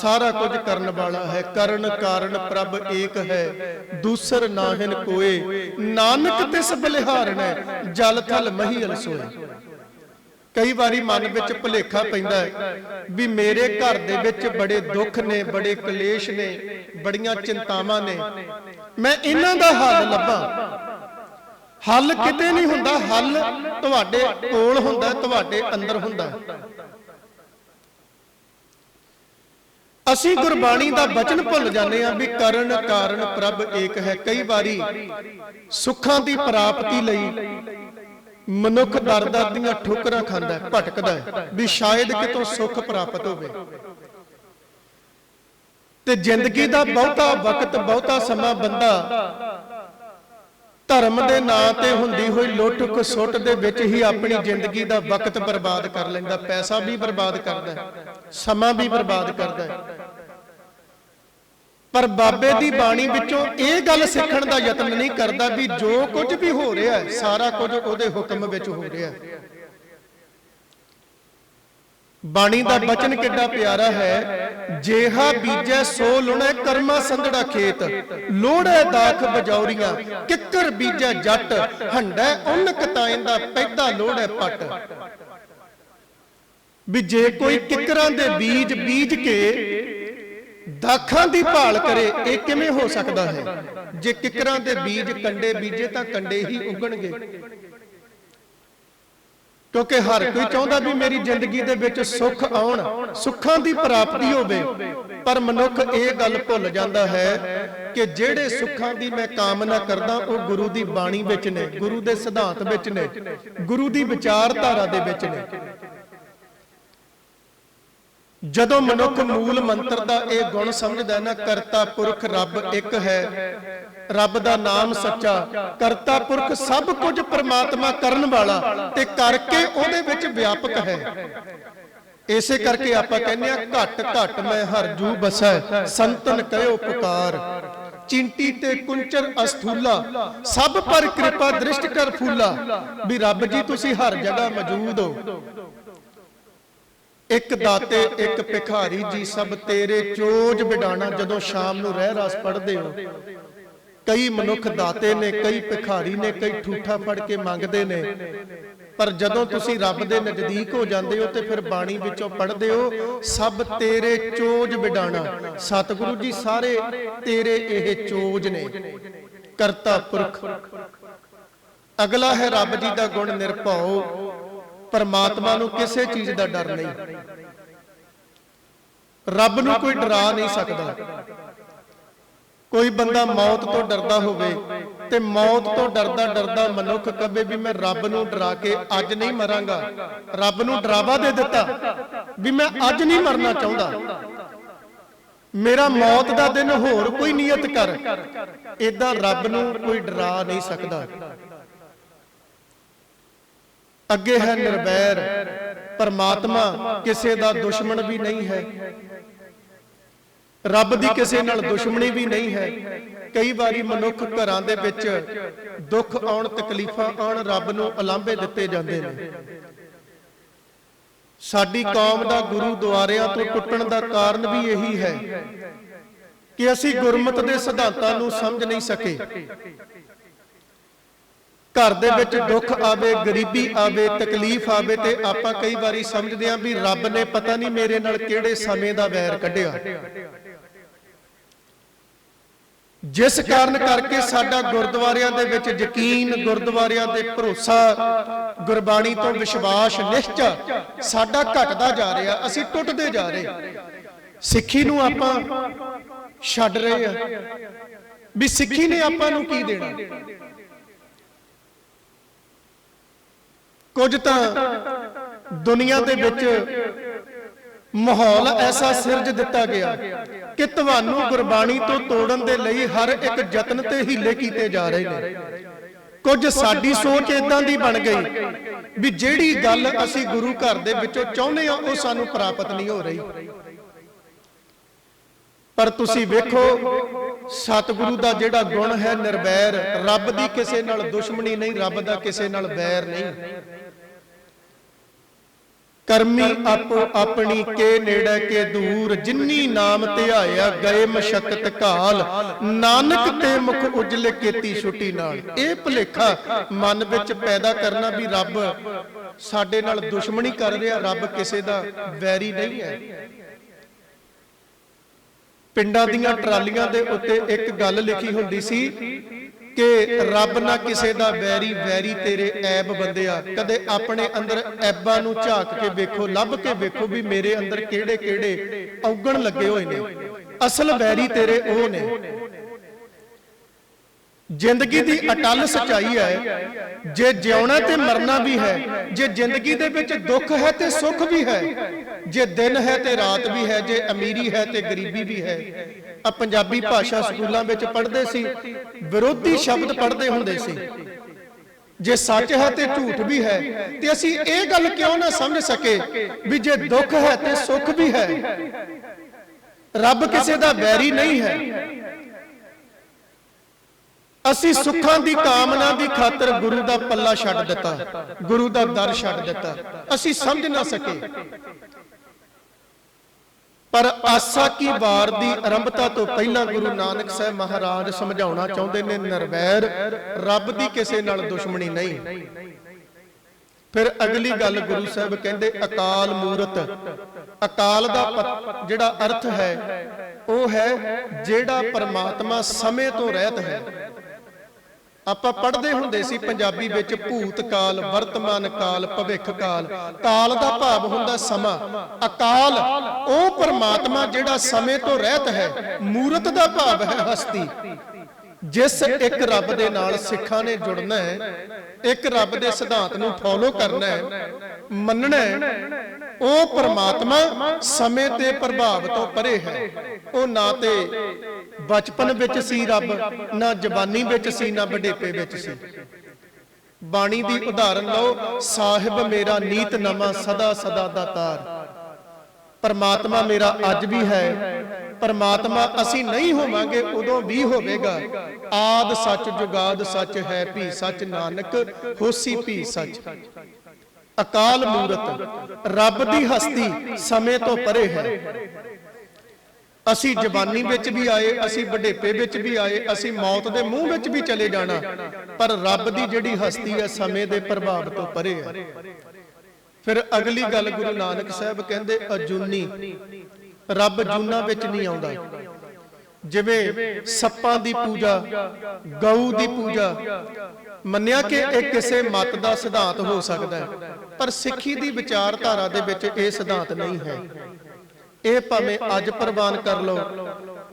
ਸਾਰਾ ਕੁਝ ਕਰਨ ਵਾਲਾ ਹੈ। ਕਰਨ ਕਾਰਨ ਪ੍ਰਭ ਏਕ ਹੈ। ਦੂਸਰ ਨਾਹਿਨ ਕੋਏ। ਨਾਨਕ ਤਿਸ ਬਲਿਹਾਰਣੈ ਜਲ ਥਲ ਮਹੀਲ ਸੋਏ ਕਈ ਵਾਰੀ ਮਨ ਵਿੱਚ ਭੁਲੇਖਾ ਪੈਂਦਾ ਹੈ ਵੀ ਮੇਰੇ ਘਰ ਦੇ ਵਿੱਚ ਬੜੇ ਦੁੱਖ ਨੇ ਬੜੇ ਕਲੇਸ਼ ਨੇ ਬੜੀਆਂ ਚਿੰਤਾਵਾਂ ਨੇ। ਮੈਂ ਇਹਨਾਂ ਦਾ ਹੱਲ ਲੱਭਾਂ। ਹੱਲ ਕਿਤੇ ਨਹੀਂ ਹੁੰਦਾ ਹੱਲ ਤੁਹਾਡੇ ਕੋਲ ਹੁੰਦਾ ਤੁਹਾਡੇ ਅੰਦਰ ਹੁੰਦਾ। ਅਸੀਂ ਗੁਰਬਾਣੀ ਦਾ ਬਚਨ ਭੁੱਲ ਜਾਂਦੇ ਹਾਂ ਵੀ ਕਰਨ ਕਾਰਨ ਪ੍ਰਭ ਏਕ ਹੈ। ਕਈ ਵਾਰੀ ਸੁੱਖਾਂ ਦੀ ਪ੍ਰਾਪਤੀ ਲਈ ਮਨੁੱਖ ਦਰ-ਦਰ ਦੀਆਂ ਠੋਕਰਾਂ ਖਾਂਦਾ ਹੈ, ਭਟਕਦਾ ਹੈ, ਵੀ ਸ਼ਾਇਦ ਕਿਤੋਂ ਸੁੱਖ ਪ੍ਰਾਪਤ ਹੋਵੇ। ਤੇ ਜ਼ਿੰਦਗੀ ਦਾ ਬਹੁਤਾ ਵਕਤ, ਬਹੁਤਾ ਸਮਾਂ ਬੰਦਾ ਧਰਮ ਦੇ ਨਾਂ ਤੇ ਹੁੰਦੀ ਹੋਈ ਲੁੱਟ ਖਸੁੱਟ ਦੇ ਵਿੱਚ ਹੀ ਆਪਣੀ ਜ਼ਿੰਦਗੀ ਦਾ ਵਕਤ ਬਰਬਾਦ ਕਰ ਲੈਂਦਾ, ਪੈਸਾ ਵੀ ਬਰਬਾਦ ਕਰਦਾ ਸਮਾਂ ਵੀ ਬਰਬਾਦ ਕਰਦਾ ਪਰ ਬਾਬੇ ਦੀ ਬਾਣੀ ਵਿੱਚੋਂ ਇਹ ਗੱਲ ਸਿੱਖਣ ਦਾ ਯਤਨ ਨਹੀਂ ਕਰਦਾ ਵੀ ਜੋ ਕੁਝ ਵੀ ਹੋ ਰਿਹਾ ਹੈ, ਸਾਰਾ ਕੁਝ ਉਹਦੇ ਹੁਕਮ ਵਿੱਚ ਹੋ ਰਿਹਾ ਹੈ। ਬਾਣੀ ਦਾ ਬਚਨ ਕਿੱਡਾ ਪਿਆਰਾ ਹੈ, ਜੇਹਾ ਬੀਜੈ ਸੋ ਲੁਣੈ ਕਰਮਾ ਸੰਧੜਾ ਖੇਤ, ਲੋੜੈ ਦਾਖ ਬਜੌਰੀਆਂ, ਕਿੱਕਰ ਬੀਜੈ ਜੱਟ, ਹੰਡੈ ਉਨ ਕਤਾਇੰਦਾ ਪੈਦਾ ਲੋੜੈ ਪੱਟ। ਵੀ ਜੇ ਕੋਈ ਕਿੱਕਰਾਂ ਦੇ ਬੀਜ ਬੀਜ ਕੇ ਦਾਖਾਂ ਦੀ ਭਾਲ ਕਰੇ ਇਹ ਕਿਵੇਂ ਹੋ ਸਕਦਾ ਹੈ? ਜੇ ਕਿੱਕਰਾਂ ਦੇ ਬੀਜ ਕੰਡੇ ਬੀਜੇ ਤਾਂ ਕੰਡੇ ਹੀ ਉਗਣਗੇ। ਕਿਉਂਕਿ ਹਰ ਕੋਈ ਚਾਹੁੰਦਾ ਵੀ ਮੇਰੀ ਜ਼ਿੰਦਗੀ ਦੇ ਵਿੱਚ ਸੁੱਖ ਆਉਣ ਸੁੱਖਾਂ ਦੀ ਪ੍ਰਾਪਤੀ ਹੋਵੇ। ਪਰ ਮਨੁੱਖ ਇਹ ਗੱਲ ਭੁੱਲ ਜਾਂਦਾ ਹੈ ਕਿ ਜਿਹੜੇ ਸੁੱਖਾਂ ਦੀ ਮੈਂ ਕਾਮਨਾ ਕਰਦਾ ਉਹ ਗੁਰੂ ਦੀ ਬਾਣੀ ਵਿੱਚ ਨੇ ਗੁਰੂ ਦੇ ਸਿਧਾਂਤ ਵਿੱਚ ਨੇ ਗੁਰੂ ਦੀ ਵਿਚਾਰਧਾਰਾ ਦੇ ਵਿੱਚ ਨੇ। ਜਦੋਂ ਮਨੁੱਖ ਮੂਲ ਮੰਤਰ ਦਾ ਇਹ ਗੁਣ ਸਮਝਦਾ ਨਾ, ਕਰਤਾ ਪੁਰਖ ਰੱਬ ਇੱਕ ਹੈ। ਰੱਬ ਦਾ ਨਾਮ ਸੱਚਾ, ਕਰਤਾ ਪੁਰਖ ਸਭ ਕੁਝ ਪ੍ਰਮਾਤਮਾ ਕਰਨ ਵਾਲਾ ਤੇ ਕਰਕੇ ਉਹਦੇ ਵਿੱਚ ਵਿਆਪਕ ਹੈ। ਇਸੇ ਕਰਕੇ ਆਪਾਂ ਕਹਿੰਦੇ ਆ ਘਟ ਘਟ ਮੈਂ ਹਰਜੂ ਬਸੈ, ਸੰਤਨ ਕਹਿਓ ਪੁਕਾਰ। ਚਿੰਟੀ ਤੇ ਕੁੰਚਰ ਅਸਥੂਲਾ, ਸਭ ਪਰ ਕਿਰਪਾ ਦ੍ਰਿਸ਼ਟ ਕਰ ਫੂਲਾ, ਵੀ ਰੱਬ ਜੀ ਤੁਸੀਂ ਹਰ ਜਗ੍ਹਾ ਮੌਜੂਦ ਹੋ। ਇੱਕ ਦਾਤੇ ਇੱਕ ਭਿਖਾਰੀ ਜੀ ਸਭ ਤੇਰੇ ਚੋਜ ਵਿਡਾਣਾ ਜਦੋਂ ਸ਼ਾਮ ਨੂੰ ਰਹਿ ਰਸ ਪੜਦੇ ਹੋ। ਕਈ ਮਨੁੱਖ ਦਾਤੇ ਨੇ ਕਈ ਭਿਖਾਰੀ ਨੇ ਕਈ ਠੂਠਾ ਫੜ ਕੇ ਮੰਗਦੇ ਨੇ। ਪਰ ਜਦੋਂ ਤੁਸੀਂ ਰੱਬ ਦੇ ਨਜ਼ਦੀਕ ਹੋ ਜਾਂਦੇ ਹੋ ਤੇ ਫਿਰ ਬਾਣੀ ਵਿੱਚੋਂ ਪੜ੍ਹਦੇ ਹੋ ਸਭ ਤੇਰੇ ਚੋਜ ਵਿਡਾਣਾ ਸਤਿਗੁਰੂ ਜੀ ਸਾਰੇ ਤੇਰੇ ਇਹ ਚੋਜ ਨੇ। ਕਰਤਾ ਪੁਰਖ। ਅਗਲਾ ਹੈ ਰੱਬ ਜੀ ਦਾ ਗੁਣ ਨਿਰਭਉ। ਪਰਮਾਤਮਾ ਨੂੰ ਕਿਸੇ ਚੀਜ਼ ਦਾ ਡਰ ਨਹੀਂ। ਰੱਬ ਨੂੰ ਕੋਈ ਡਰਾ ਨਹੀਂ ਸਕਦਾ। ਕੋਈ ਬੰਦਾ ਮੌਤ ਤੋਂ ਡਰਦਾ ਹੋਵੇ ਤੇ ਮੌਤ ਤੋਂ ਡਰਦਾ ਡਰਦਾ ਮਨੁੱਖ ਕਵੇ ਵੀ ਮੈਂ ਰੱਬ ਨੂੰ ਡਰਾ ਕੇ ਅੱਜ ਨਹੀਂ ਮਰਾਂਗਾ। ਰੱਬ ਨੂੰ ਡਰਾਵਾ ਦੇ ਦਿੱਤਾ ਵੀ ਮੈਂ ਅੱਜ ਨਹੀਂ ਮਰਨਾ ਚਾਹੁੰਦਾ। ਮੇਰਾ ਮੌਤ ਦਾ ਦਿਨ ਹੋਰ ਕੋਈ ਨੀਅਤ ਕਰ। ਇਦਾਂ ਰੱਬ ਨੂੰ ਕੋਈ ਡਰਾ ਨਹੀਂ ਸਕਦਾ। ਅੱਗੇ ਹੈ ਨਿਰਵੈਰ। ਪਰਮਾਤਮਾ ਕਿਸੇ ਦਾ ਦੁਸ਼ਮਣ ਵੀ ਨਹੀਂ ਹੈ। ਰੱਬ ਦੀ ਕਿਸੇ ਨਾਲ ਦੁਸ਼ਮਣੀ ਵੀ ਨਹੀਂ ਹੈ। ਕਈ ਵਾਰੀ ਮਨੁੱਖ ਘਰਾਂ ਦੇ ਵਿੱਚ ਦੁੱਖ ਆਉਣ ਤਕਲੀਫਾਂ ਆਉਣ ਰੱਬ ਨੂੰ ਅਲਾਂਭੇ ਦਿੱਤੇ ਜਾਂਦੇ ਨੇ। ਸਾਡੀ ਕੌਮ ਦਾ ਗੁਰੂ ਦੁਆਰਿਆਂ ਤੋਂ ਟੁੱਟਣ ਦਾ ਕਾਰਨ ਵੀ ਇਹੀ ਹੈ ਕਿ ਅਸੀਂ ਗੁਰਮਤ ਦੇ ਸਿਧਾਂਤਾਂ ਨੂੰ ਸਮਝ ਨਹੀਂ ਸਕੇ। ਘਰ ਦੇ ਵਿੱਚ ਦੁੱਖ ਆਵੇ ਗਰੀਬੀ ਆਵੇ ਤਕਲੀਫ ਆਵੇ ਤੇ ਆਪਾਂ ਕਈ ਵਾਰੀ ਸਮਝਦੇ ਆਂ ਵੀ ਰੱਬ ਨੇ ਪਤਾ ਨਹੀਂ ਮੇਰੇ ਨਾਲ ਕਿਹੜੇ ਸਮੇਂ ਦਾ ਵੈਰ ਕੱਢਿਆ। ਜਿਸ ਕਾਰਨ ਕਰਕੇ ਸਾਡਾ ਗੁਰਦੁਆਰਿਆਂ ਦੇ ਵਿੱਚ ਯਕੀਨ ਗੁਰਦੁਆਰਿਆਂ ਦੇ ਭਰੋਸਾ ਗੁਰਬਾਣੀ ਤੋਂ ਵਿਸ਼ਵਾਸ ਨਿਸ਼ਚਾ ਸਾਡਾ ਘਟਦਾ ਜਾ ਰਿਹਾ ਅਸੀਂ ਟੁੱਟਦੇ ਜਾ ਰਹੇ। ਸਿੱਖੀ ਨੂੰ ਆਪਾਂ ਛੱਡ ਰਹੇ ਆ ਵੀ ਸਿੱਖੀ ਨੇ ਆਪਾਂ ਨੂੰ ਕੀ ਦੇਣਾ? ਕੁਝ ਤਾਂ ਦੁਨੀਆ ਦੇ ਵਿੱਚ ਮਾਹੌਲ ਐਸਾ ਸਿਰਜ ਦਿੱਤਾ ਗਿਆ ਕਿ ਤੁਹਾਨੂੰ ਗੁਰਬਾਣੀ ਤੋਂ ਤੋੜਨ ਦੇ ਲਈ ਹਰ ਇੱਕ ਯਤਨ ਤੇ ਹੀਲੇ ਕੀਤੇ ਜਾ ਰਹੇ ਨੇ। ਕੁਝ ਸਾਡੀ ਸੋਚ ਇਦਾਂ ਦੀ ਬਣ ਗਈ ਵੀ ਜਿਹੜੀ ਗੱਲ ਅਸੀਂ ਗੁਰੂ ਘਰ ਦੇ ਵਿੱਚੋਂ ਚਾਹੁੰਦੇ ਆ ਉਹ ਸਾਨੂੰ ਪ੍ਰਾਪਤ ਨਹੀਂ ਹੋ ਰਹੀ। ਪਰ ਤੁਸੀਂ ਵੇਖੋ ਸਤਿਗੁਰੂ ਦਾ ਜਿਹੜਾ ਗੁਣ ਹੈ ਨਿਰਵੈਰ। ਰੱਬ ਦੀ ਕਿਸੇ ਨਾਲ ਦੁਸ਼ਮਣੀ ਨਹੀਂ ਰੱਬ ਦਾ ਕਿਸੇ ਨਾਲ ਵੈਰ ਨਹੀਂ। ਕਰਮੀ ਆਪੋ ਆਪਣੀ ਕੇ ਨੇੜੇ ਕੇ ਦੂਰ ਜਿਨੀ ਨਾਮ ਧਿਆਇਆ ਗਏ ਮਸ਼ਕਤ ਕਾਲ। ਨਾਨਕ ਤੇ ਮੁਖ ਉਜਲੇ ਕੀਤੀ ਛੁੱਟੀ ਨਾਲ। ਇਹ ਭੁਲੇਖਾ ਮਨ ਵਿੱਚ ਪੈਦਾ ਕਰਨਾ ਵੀ ਰੱਬ ਸਾਡੇ ਨਾਲ ਦੁਸ਼ਮਣੀ ਕਰ ਰਿਹਾ ਰੱਬ ਕਿਸੇ ਦਾ ਵੈਰੀ ਨਹੀਂ ਹੈ। ਪਿੰਡਾਂ ਦੀਆਂ ਟਰਾਲੀਆਂ ਦੇ ਉੱਤੇ ਇੱਕ ਗੱਲ ਲਿਖੀ ਹੁੰਦੀ ਸੀ ਕਿ ਰੱਬ ਨਾ ਕਿਸੇ ਦਾ ਵੈਰੀ ਵੈਰੀ ਤੇਰੇ ਐਬ ਬੰਦਿਆ ਕਦੇ ਆਪਣੇ ਅੰਦਰ ਐਬਾਂ ਨੂੰ ਝਾਕ ਕੇ ਵੇਖੋ, ਲੱਭ ਕੇ ਵੇਖੋ ਵੀ ਮੇਰੇ ਅੰਦਰ ਕਿਹੜੇ ਕਿਹੜੇ ਔਗਣ ਲੱਗੇ ਹੋਏ ਨੇ। ਅਸਲ ਵੈਰੀ ਤੇਰੇ ਉਹ ਨੇ। ਜ਼ਿੰਦਗੀ ਦੀ ਅਟਲ ਸਚਾਈ ਹੈ। ਜੇ ਜਿਉਣਾ ਤੇ ਮਰਨਾ ਵੀ ਹੈ ਜੇ ਜ਼ਿੰਦਗੀ ਦੇ ਵਿੱਚ ਦੁੱਖ ਹੈ ਤੇ ਸੁੱਖ ਵੀ ਹੈ। ਜੇ ਦਿਨ ਹੈ ਤੇ ਰਾਤ ਵੀ ਹੈ ਜੇ ਅਮੀਰੀ ਹੈ ਤੇ ਗਰੀਬੀ ਵੀ ਹੈ। ਆ ਪੰਜਾਬੀ ਭਾਸ਼ਾ ਸਕੂਲਾਂ ਵਿੱਚ ਪੜ੍ਹਦੇ ਸੀ ਵਿਰੋਧੀ ਸ਼ਬਦ ਪੜ੍ਹਦੇ ਹੁੰਦੇ ਸੀ। ਜੇ ਸੱਚ ਹੈ ਤੇ ਝੂਠ ਵੀ ਹੈ ਤੇ ਅਸੀਂ ਇਹ ਗੱਲ ਕਿਉਂ ਨਾ ਸਮਝ ਸਕੇ ਵੀ ਜੇ ਦੁੱਖ ਹੈ ਤੇ ਸੁੱਖ ਵੀ ਹੈ? ਰੱਬ ਕਿਸੇ ਦਾ ਵੈਰੀ ਨਹੀਂ ਹੈ। ਅਸੀਂ ਸੁੱਖਾਂ ਦੀ ਕਾਮਨਾ ਦੀ ਖਾਤਰ ਗੁਰੂ ਦਾ ਪੱਲਾ ਛੱਡ ਦਿੱਤਾ। ਗੁਰੂ ਦਾ ਦਰ ਛੱਡ ਦਿੱਤਾ। ਅਸੀਂ ਸਮਝ ਨਾ ਸਕੇ ਪਰ ਆਸਾ ਕੀ ਵਾਰ ਦੀ ਆਰੰਭਤਾ ਤੋਂ ਪਹਿਲਾਂ ਗੁਰੂ ਨਾਨਕ ਸਾਹਿਬ ਮਹਾਰਾਜ ਸਮਝਾਉਣਾ ਚਾਹੁੰਦੇ ਨੇ ਨਿਰਵੈਰ ਰੱਬ ਦੀ ਕਿਸੇ ਨਾਲ ਦੁਸ਼ਮਣੀ ਨਹੀਂ। ਫਿਰ ਅਗਲੀ ਗੱਲ ਗੁਰੂ ਸਾਹਿਬ ਕਹਿੰਦੇ ਅਕਾਲ ਮੂਰਤ। ਅਕਾਲ ਦਾ ਜਿਹੜਾ ਅਰਥ ਹੈ ਉਹ ਹੈ ਜਿਹੜਾ ਪਰਮਾਤਮਾ ਸਮੇਂ ਤੋਂ ਰਹਿਤ ਹੈ। ਆਪਾਂ ਪੜ੍ਹਦੇ ਹੁੰਦੇ ਸੀ ਪੰਜਾਬੀ ਵਿੱਚ ਭੂਤ ਕਾਲ ਵਰਤਮਾਨ ਕਾਲ ਭਵਿੱਖ ਕਾਲ ਕਾਲ ਦਾ ਭਾਵ ਹੁੰਦਾ ਸਮਾਂ। ਅਕਾਲ, ਉਹ ਪਰਮਾਤਮਾ ਜਿਹੜਾ ਸਮੇਂ ਤੋਂ ਰਹਿਤ ਹੈ, ਮੂਰਤ ਦਾ ਭਾਵ ਹੈ ਹਸਤੀ। ਜਿਸ ਇੱਕ ਰੱਬ ਦੇ ਨਾਲ ਸਿੱਖਾਂ ਨੇ ਜੁੜਨਾ ਹੈ ਇੱਕ ਰੱਬ ਦੇ ਸਿਧਾਂਤ ਨੂੰ ਫੋਲੋ ਕਰਨਾ ਹੈ ਮੰਨਣਾ ਹੈ ਉਹ ਪਰਮਾਤਮਾ ਸਮੇਂ ਤੇ ਪ੍ਰਭਾਵ ਤੋਂ ਪਰੇ ਹੈ। ਉਹ ਨਾ ਤੇ ਬਚਪਨ ਵਿੱਚ ਸੀ ਰੱਬ ਨਾ ਜਵਾਨੀ ਵਿੱਚ ਸੀ ਨਾ ਬੁਢੇਪੇ ਵਿੱਚ ਸੀ। ਬਾਣੀ ਦੀ ਉਦਾਹਰਨ ਲਓ ਸਾਹਿਬ ਮੇਰਾ ਨੀਤ ਨਵਾਂ ਸਦਾ ਸਦਾ ਦਾ ਤਾਰ। ਪਰਮਾਤਮਾ ਮੇਰਾ ਅੱਜ ਵੀ ਹੈ ਪਰਮਾਤਮਾ ਅਸੀਂ ਨਹੀਂ ਹੋਵਾਂਗੇ, ਉਦੋਂ ਵੀ ਹੋਵੇਗਾ। ਆਦ ਸੱਚ ਜੁਗਾਦ ਸੱਚ ਹੈ ਭੀ ਸੱਚ ਨਾਨਕ, ਹੋਸੀ ਭੀ ਸੱਚ। ਅਕਾਲ ਮੂਰਤ, ਰੱਬ ਦੀ ਹਸਤੀ ਸਮੇਂ ਤੋਂ ਪਰੇ ਹੈ। ਅਸੀਂ ਜਵਾਨੀ ਵਿੱਚ ਵੀ ਆਏ, ਅਸੀਂ ਬੁਢੇਪੇ ਵਿੱਚ ਵੀ ਆਏ, ਅਸੀਂ ਮੌਤ ਦੇ ਮੂੰਹ ਵਿੱਚ ਵੀ ਚਲੇ ਜਾਣਾ। ਪਰ ਰੱਬ ਦੀ ਜਿਹੜੀ ਹਸਤੀ ਹੈ, ਸਮੇਂ ਦੇ ਪ੍ਰਭਾਵ ਤੋਂ ਪਰੇ ਹੈ। ਫਿਰ ਅਗਲੀ ਗੱਲ ਗੁਰੂ ਨਾਨਕ ਸਾਹਿਬ ਕਹਿੰਦੇ, ਅਜੂਨੀ। ਰੱਬ ਜੂਨਾ ਵਿੱਚ ਨਹੀਂ ਆਉਂਦਾ। ਜਿਵੇਂ ਸੱਪਾਂ ਦੀ ਪੂਜਾ ਗਊ ਦੀ ਪੂਜਾ। ਮੰਨਿਆ ਕਿ ਇਹ ਕਿਸੇ ਮਤ ਦਾ ਸਿਧਾਂਤ ਹੋ ਸਕਦਾ ਹੈ ਪਰ ਸਿੱਖੀ ਦੀ ਵਿਚਾਰਧਾਰਾ ਦੇ ਵਿੱਚ ਇਹ ਸਿਧਾਂਤ ਨਹੀਂ ਹੈ। ਇਹ ਭਾਵੇਂ ਅੱਜ ਪ੍ਰਵਾਨ ਕਰ ਲਓ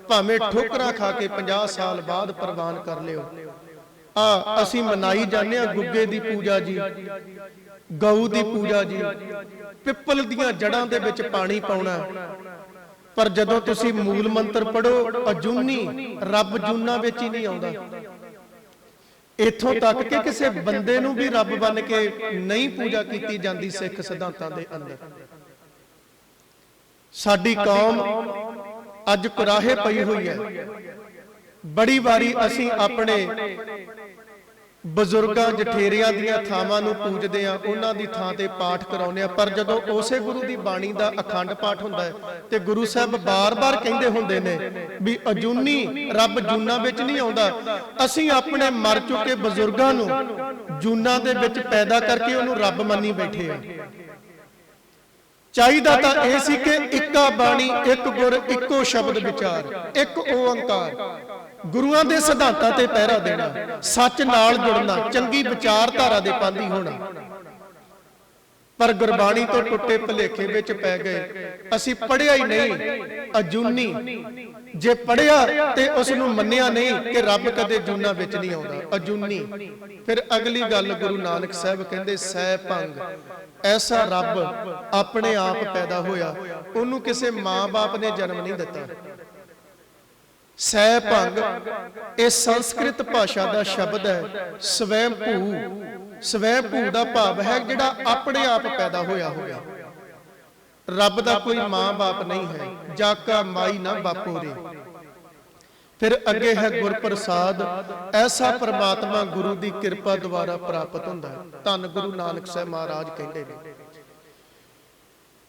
ਭਾਵੇਂ ਠੋਕਰਾਂ ਖਾ ਕੇ 50 ਸਾਲ ਬਾਅਦ ਪ੍ਰਵਾਨ ਕਰ ਲਿਓ। ਆ ਅਸੀਂ ਮਨਾਈ ਜਾਂਦੇ ਆ ਗੁੱਗੇ ਦੀ ਪੂਜਾ ਜੀ ਗਊ ਦੀ ਪੂਜਾ ਜੀ। ਪਿੱਪਲ ਦੀਆਂ ਜੜਾਂ ਦੇ ਵਿੱਚ ਪਾਣੀ ਪਾਉਣਾ। ਪਰ ਜਦੋਂ ਤੁਸੀਂ ਮੂਲ ਮੰਤਰ ਪੜੋ ਅਜੂਨੀ, ਰੱਬ ਜੂਨਾ ਵਿੱਚ ਹੀ ਨਹੀਂ ਆਉਂਦਾ। ਇਥੋਂ ਤੱਕ ਕਿ ਕਿਸੇ ਬੰਦੇ ਨੂੰ ਵੀ ਰੱਬ ਬਣ ਕੇ ਨਹੀਂ ਪੂਜਾ ਕੀਤੀ ਜਾਂਦੀ ਸਿੱਖ ਸਿਧਾਂਤਾਂ ਦੇ ਅੰਦਰ। ਸਾਡੀ ਕੌਮ ਅੱਜ ਕੁਰਾਹੇ ਪਈ ਹੋਈ ਹੈ। ਬੜੀ ਵਾਰੀ ਅਸੀਂ ਆਪਣੇ ਬਜ਼ੁਰਗਾਂ ਜਠੇਰਿਆਂ ਦੀਆਂ ਥਾਵਾਂ ਨੂੰ ਪੂਜਦੇ ਆ ਉਹਨਾਂ ਦੀ ਥਾਂ ਤੇ ਪਾਠ ਕਰਾਉਂਦੇ ਆ ਪਰ ਜਦੋਂ ਉਸੇ ਗੁਰੂ ਦੀ ਬਾਣੀ ਦਾ ਅਖੰਡ ਪਾਠ ਹੁੰਦਾ ਹੈ ਤੇ ਗੁਰੂ ਸਾਹਿਬ ਬਾਰ-ਬਾਰ ਕਹਿੰਦੇ ਹੁੰਦੇ ਨੇ ਵੀ ਅਜੂਨੀ ਰੱਬ ਜੂਨਾ ਵਿੱਚ ਨਹੀਂ ਆਉਂਦਾ। ਅਸੀਂ ਆਪਣੇ ਮਰ ਚੁੱਕੇ ਬਜ਼ੁਰਗਾਂ ਨੂੰ ਜੂਨਾ ਦੇ ਵਿੱਚ ਪੈਦਾ ਕਰਕੇ ਉਹਨੂੰ ਰੱਬ ਮੰਨੀ ਬੈਠੇ ਆ ਚਾਹੀਦਾ ਤਾਂ ਇਹ ਸੀ ਕਿ ਇੱਕਾ ਬਾਣੀ ਇੱਕ ਗੁਰ ਇੱਕੋ ਸ਼ਬਦ ਵਿਚਾਰ ਇੱਕ ਓੰਕਾਰ। ਗੁਰੂਆਂ ਦੇ ਸਿਧਾਂਤਾਂ ਤੇ ਪਹਿਰਾ ਦੇਣਾ, ਸੱਚ ਨਾਲ ਜੁੜਨਾ, ਚੰਗੀ ਵਿਚਾਰਧਾਰਾ ਦੇ ਪਾਂਦੀ ਹੋਣਾ। ਪਰ ਗੁਰਬਾਣੀ ਤੋਂ ਟੁੱਟੇ ਭਲੇਖੇ ਵਿੱਚ ਪੈ ਗਏ। ਅਸੀਂ ਪੜਿਆ ਹੀ ਨਹੀਂ, ਅਜੂਨੀ। ਜੇ ਪੜਿਆ ਤੇ ਉਸ ਨੂੰ ਮੰਨਿਆ ਨਹੀਂ ਕਿ ਰੱਬ ਕਦੇ ਜੂਨਾ ਵਿੱਚ ਨਹੀਂ ਆਉਂਦਾ, ਅਜੂਨੀ। ਫਿਰ ਅਗਲੀ ਗੱਲ ਗੁਰੂ ਨਾਨਕ ਸਾਹਿਬ ਕਹਿੰਦੇ, ਸਹਿ ਭੰਗ। ਐਸਾ ਰੱਬ ਆਪਣੇ ਆਪ ਪੈਦਾ ਹੋਇਆ, ਉਹਨੂੰ ਕਿਸੇ ਮਾਂ-ਬਾਪ ਨੇ ਜਨਮ ਨਹੀਂ ਦਿੱਤਾ। ਸਹਿ ਭੰਗ ਇਹ ਸੰਸਕ੍ਰਿਤ ਭਾਸ਼ਾ ਦਾ ਸ਼ਬਦ ਹੈ। ਸਵੈ ਭੂ ਸਵੈ ਭੂ ਦਾ ਭਾਵ ਹੈ ਜਿਹੜਾ ਆਪਣੇ ਆਪ ਪੈਦਾ ਹੋਇਆ ਹੋਇਆ। ਰੱਬ ਦਾ ਕੋਈ ਮਾਂ-ਬਾਪ ਨਹੀਂ ਹੈ ਜਾਕਾ ਮਾਈ ਨਾ ਬਾਪੋ ਰੇ। ਫਿਰ ਅੱਗੇ ਹੈ ਗੁਰਪ੍ਰਸਾਦ, ਐਸਾ ਪ੍ਰਮਾਤਮਾ ਗੁਰੂ ਦੀ ਕਿਰਪਾ ਦੁਆਰਾ ਪ੍ਰਾਪਤ ਹੁੰਦਾ ਹੈ। ਧੰਨ ਗੁਰੂ ਨਾਨਕ ਸਾਹਿਬ ਮਹਾਰਾਜ ਕਹਿੰਦੇ ਨੇ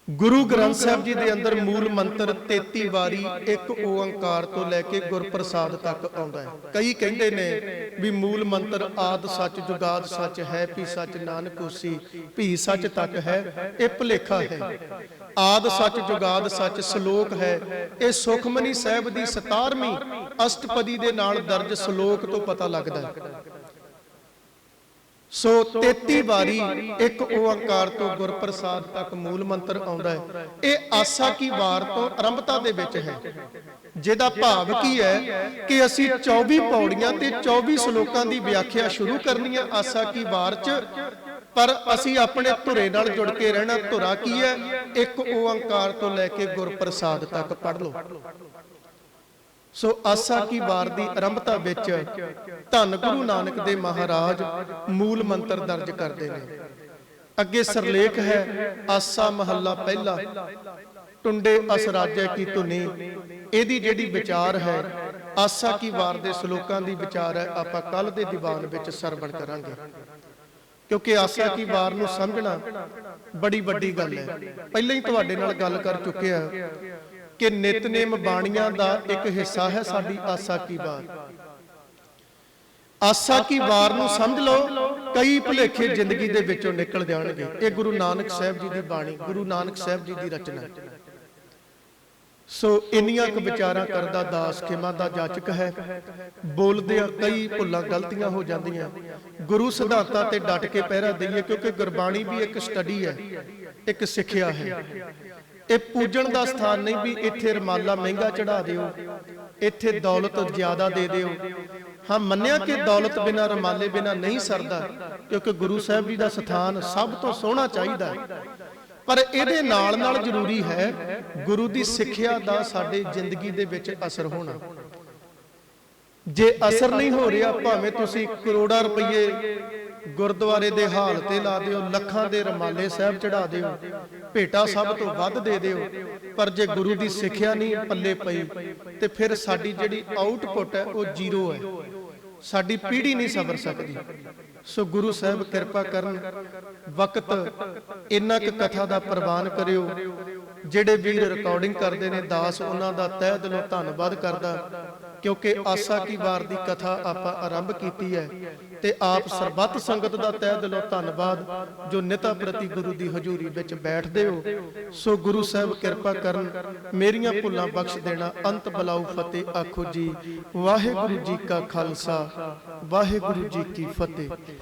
ਗੁਰੂ ਗ੍ਰੰਥ ਸਾਹਿਬ ਜੀ ਦੇ ਅੰਦਰ ਮੂਲ ਮੰਤਰ 33 ਵਾਰੀ ਇੱਕ ਓੰਕਾਰ ਤੋਂ ਲੈ ਕੇ ਗੁਰਪ੍ਰਸਾਦ ਤੱਕ ਆਉਂਦਾ ਹੈ। ਕਈ ਕਹਿੰਦੇ ਨੇ ਵੀ ਮੂਲ ਮੰਤਰ ਆਦ ਸੱਚ, ਜੁਗਾਦ ਸੱਚ ਹੈ ਭੀ ਸੱਚ ਨਾਨਕ ਭੀ ਸੱਚ ਤੱਕ ਹੈ, ਇਹ ਭੁਲੇਖਾ ਹੈ। ਆਦ ਸੱਚ, ਜੁਗਾਦ ਸੱਚ ਸ਼ਲੋਕ ਹੈ। ਇਹ ਸੁਖਮਨੀ ਸਾਹਿਬ ਦੀ 17ਵੀਂ ਅਸ਼ਟਪਦੀ ਦੇ ਨਾਲ ਦਰਜ ਸ਼ਲੋਕ ਤੋਂ ਪਤਾ ਲੱਗਦਾ ਹੈ। ਸੋ 33 ਵਾਰੀ ਇੱਕ ਓੰਕਾਰ ਤੋਂ ਗੁਰਪ੍ਰਸਾਦ ਤੱਕ ਮੂਲ ਮੰਤਰ ਆਉਂਦਾ ਹੈ। ਇਹ ਆਸਾ ਕੀ ਵਾਰ ਤੋਂ ਆਰੰਭਤਾ ਦੇ ਵਿੱਚ ਹੈ। ਜਿਹਦਾ ਭਾਵ ਕੀ ਹੈ ਕਿ ਅਸੀਂ 24 ਪੌੜੀਆਂ ਤੇ 24 ਸ਼ਲੋਕਾਂ ਦੀ ਵਿਆਖਿਆ ਸ਼ੁਰੂ ਕਰਨੀ ਹੈ ਆਸਾ ਕੀ ਵਾਰ ਚ। ਪਰ ਅਸੀਂ ਆਪਣੇ ਧੁਰੇ ਨਾਲ ਜੁੜ ਕੇ ਰਹਿਣਾ ਧੁਰਾ ਕੀ ਹੈ? ਇੱਕ ਓੰਕਾਰ ਤੋਂ ਲੈ ਕੇ ਗੁਰਪ੍ਰਸਾਦ ਤੱਕ ਪੜ੍ਹ ਲਓ। ਸੋ ਆਸਾ ਕੀ ਵਾਰ ਦੀ ਆਰੰਭਤਾ ਵਿੱਚ ਧੰਨ ਗੁਰੂ ਨਾਨਕ ਦੇ ਮਹਾਰਾਜ ਮੂਲ ਮੰਤਰ ਦਰਜ ਕਰਦੇ ਨੇ। ਅੱਗੇ ਸਰਲੇਖ ਹੈ, ਆਸਾ ਮਹੱਲਾ ਪਹਿਲਾ। ਟੁੰਡੇ ਅਸਰਾਜੈ ਕੀ ਧੁਨੀ। ਇਹਦੀ ਜਿਹੜੀ ਵਿਚਾਰ ਹੈ, ਆਸਾ ਕੀ ਵਾਰ ਦੇ ਸ਼ਲੋਕਾਂ ਦੀ ਵਿਚਾਰ ਹੈ, ਆਪਾਂ ਕੱਲ ਦੇ ਦੀਵਾਨ ਵਿੱਚ ਸਰਵਣ ਕਰਾਂਗੇ। ਕਿਉਂਕਿ ਆਸਾ ਕੀ ਵਾਰ ਨੂੰ ਸਮਝਣਾ ਬੜੀ ਵੱਡੀ ਗੱਲ ਹੈ। ਪਹਿਲਾਂ ਹੀ ਤੁਹਾਡੇ ਨਾਲ ਗੱਲ ਕਰ ਚੁੱਕਿਆ ਕਿ ਨਿਤਨੇਮ ਬਾਣੀਆਂ ਦਾ ਇੱਕ ਹਿੱਸਾ ਹੈ ਸਾਡੀ ਆਸਾ ਕੀ ਵਾਰ। ਆਸਾ ਕੀ ਵਾਰ ਨੂੰ ਸਮਝ ਲਓ, ਕਈ ਭੁਲੇਖੇ ਜ਼ਿੰਦਗੀ ਦੇ ਵਿੱਚੋਂ ਨਿਕਲ ਜਾਣਗੇ। ਇਹ ਗੁਰੂ ਨਾਨਕ ਸਾਹਿਬ ਜੀ ਦੀ ਬਾਣੀ, ਗੁਰੂ ਨਾਨਕ ਸਾਹਿਬ ਜੀ ਦੀ ਰਚਨਾ। ਸੋ ਇੰਨੀਆਂ ਕੁ ਵਿਚਾਰਾਂ ਕਰਦਾ ਦਾਸ ਖਿਮਾ ਦਾ ਜਾਚਕ ਹੈ। ਬੋਲਦਿਆਂ ਕਈ ਭੁੱਲਾਂ ਗਲਤੀਆਂ ਹੋ ਜਾਂਦੀਆਂ। ਗੁਰੂ ਸਿਧਾਂਤਾਂ ਤੇ ਡਟ ਕੇ ਪਹਿਰਾ ਦਈਏ, ਕਿਉਂਕਿ ਗੁਰਬਾਣੀ ਵੀ ਇੱਕ ਸਟੱਡੀ ਹੈ, ਇੱਕ ਸਿੱਖਿਆ ਹੈ। ਇਹ ਪੂਜਣ ਦਾ ਸਥਾਨ ਨਹੀਂ ਵੀ ਇੱਥੇ ਰਮਾਲਾ ਮਹਿੰਗਾ ਚੜਾ ਦਿਓ, ਇੱਥੇ ਦੌਲਤ ਜ਼ਿਆਦਾ ਦੇ ਦਿਓ। ਹਾਂ, ਮੰਨਿਆ ਕਿ ਦੌਲਤ ਬਿਨਾ ਰਮਾਲੇ ਬਿਨਾ ਨਹੀਂ ਸਰਦਾ, ਕਿਉਂਕਿ ਗੁਰੂ ਸਾਹਿਬ ਜੀ ਦਾ ਸਥਾਨ ਸਭ ਤੋਂ ਸੋਹਣਾ ਚਾਹੀਦਾ ਹੈ। ਪਰ ਇਹਦੇ ਨਾਲ ਨਾਲ ਜ਼ਰੂਰੀ ਹੈ ਗੁਰੂ ਦੀ ਸਿੱਖਿਆ ਦਾ ਸਾਡੇ ਜ਼ਿੰਦਗੀ ਦੇ ਵਿੱਚ ਅਸਰ ਹੋਣਾ। ਜੇ ਅਸਰ ਨਹੀਂ ਹੋ ਰਿਹਾ, ਭਾਵੇਂ ਤੁਸੀਂ ਕਰੋੜਾਂ ਰੁਪਏ ਗੁਰਦੁਆਰੇ ਦੇ ਹਾਲ ਤੇ ਲਾ ਦਿਓ, ਲੱਖਾਂ ਦੇ ਰਮਾਲੇ ਸਾਹਿਬ ਚੜਾ ਦਿਓ, ਭੇਟਾ ਸਭ ਤੋਂ ਵੱਧ ਦੇ ਦਿਓ। ਪਰ ਜੇ ਗੁਰੂ ਦੀ ਸਿੱਖਿਆ ਨਹੀਂ ਪੱਲੇ ਪਈ, ਤੇ ਫਿਰ ਸਾਡੀ ਜਿਹੜੀ ਆਊਟਪੁੱਟ ਹੈ, ਉਹ ਜ਼ੀਰੋ ਹੈ। ਸਾਡੀ ਪੀੜ੍ਹੀ ਨਹੀਂ ਸਬਰ ਸਕਦੀ। ਸੋ ਗੁਰੂ ਸਾਹਿਬ ਕਿਰਪਾ ਕਰਨ, ਵਕਤ ਇੰਨਾ ਕੁ ਕਥਾ ਦਾ ਪ੍ਰਵਾਨ ਕਰਿਓ, ਜਿਹੜੇ ਵੀਰ ਰਿਕਾਰਡਿੰਗ ਕਰਦੇ ਨੇ, ਦਾਸ ਉਹਨਾਂ ਦਾ ਤਹਿ ਦਿਲੋਂ ਧੰਨਵਾਦ ਕਰਦਾ। ਕਿਉਂਕਿ ਆਸਾ ਕੀ ਵਾਰ ਦੀ ਕਥਾ ਆਪਾਂ ਆਰੰਭ ਕੀਤੀ ਹੈ ਤੇ ਆਪ ਸਰਬੱਤ ਸੰਗਤ ਦਾ ਤਹਿ ਦਿਲੋਂ ਧੰਨਵਾਦ, ਜੋ ਨਿਤਾ ਪ੍ਰਤੀ ਗੁਰੂ ਦੀ ਹਜ਼ੂਰੀ ਵਿੱਚ ਬੈਠਦੇ ਹੋ। ਸੋ ਗੁਰੂ ਸਾਹਿਬ ਕਿਰਪਾ ਕਰਨ, ਮੇਰੀਆਂ ਭੁੱਲਾਂ ਬਖਸ਼ ਦੇਣਾ ਅੰਤ ਬਲਾਉ ਫਤਿਹ ਆਖੋ ਜੀ। ਵਾਹਿਗੁਰੂ ਜੀ ਕਾ ਖਾਲਸਾ, ਵਾਹਿਗੁਰੂ ਜੀ ਕੀ ਫਤਿਹ।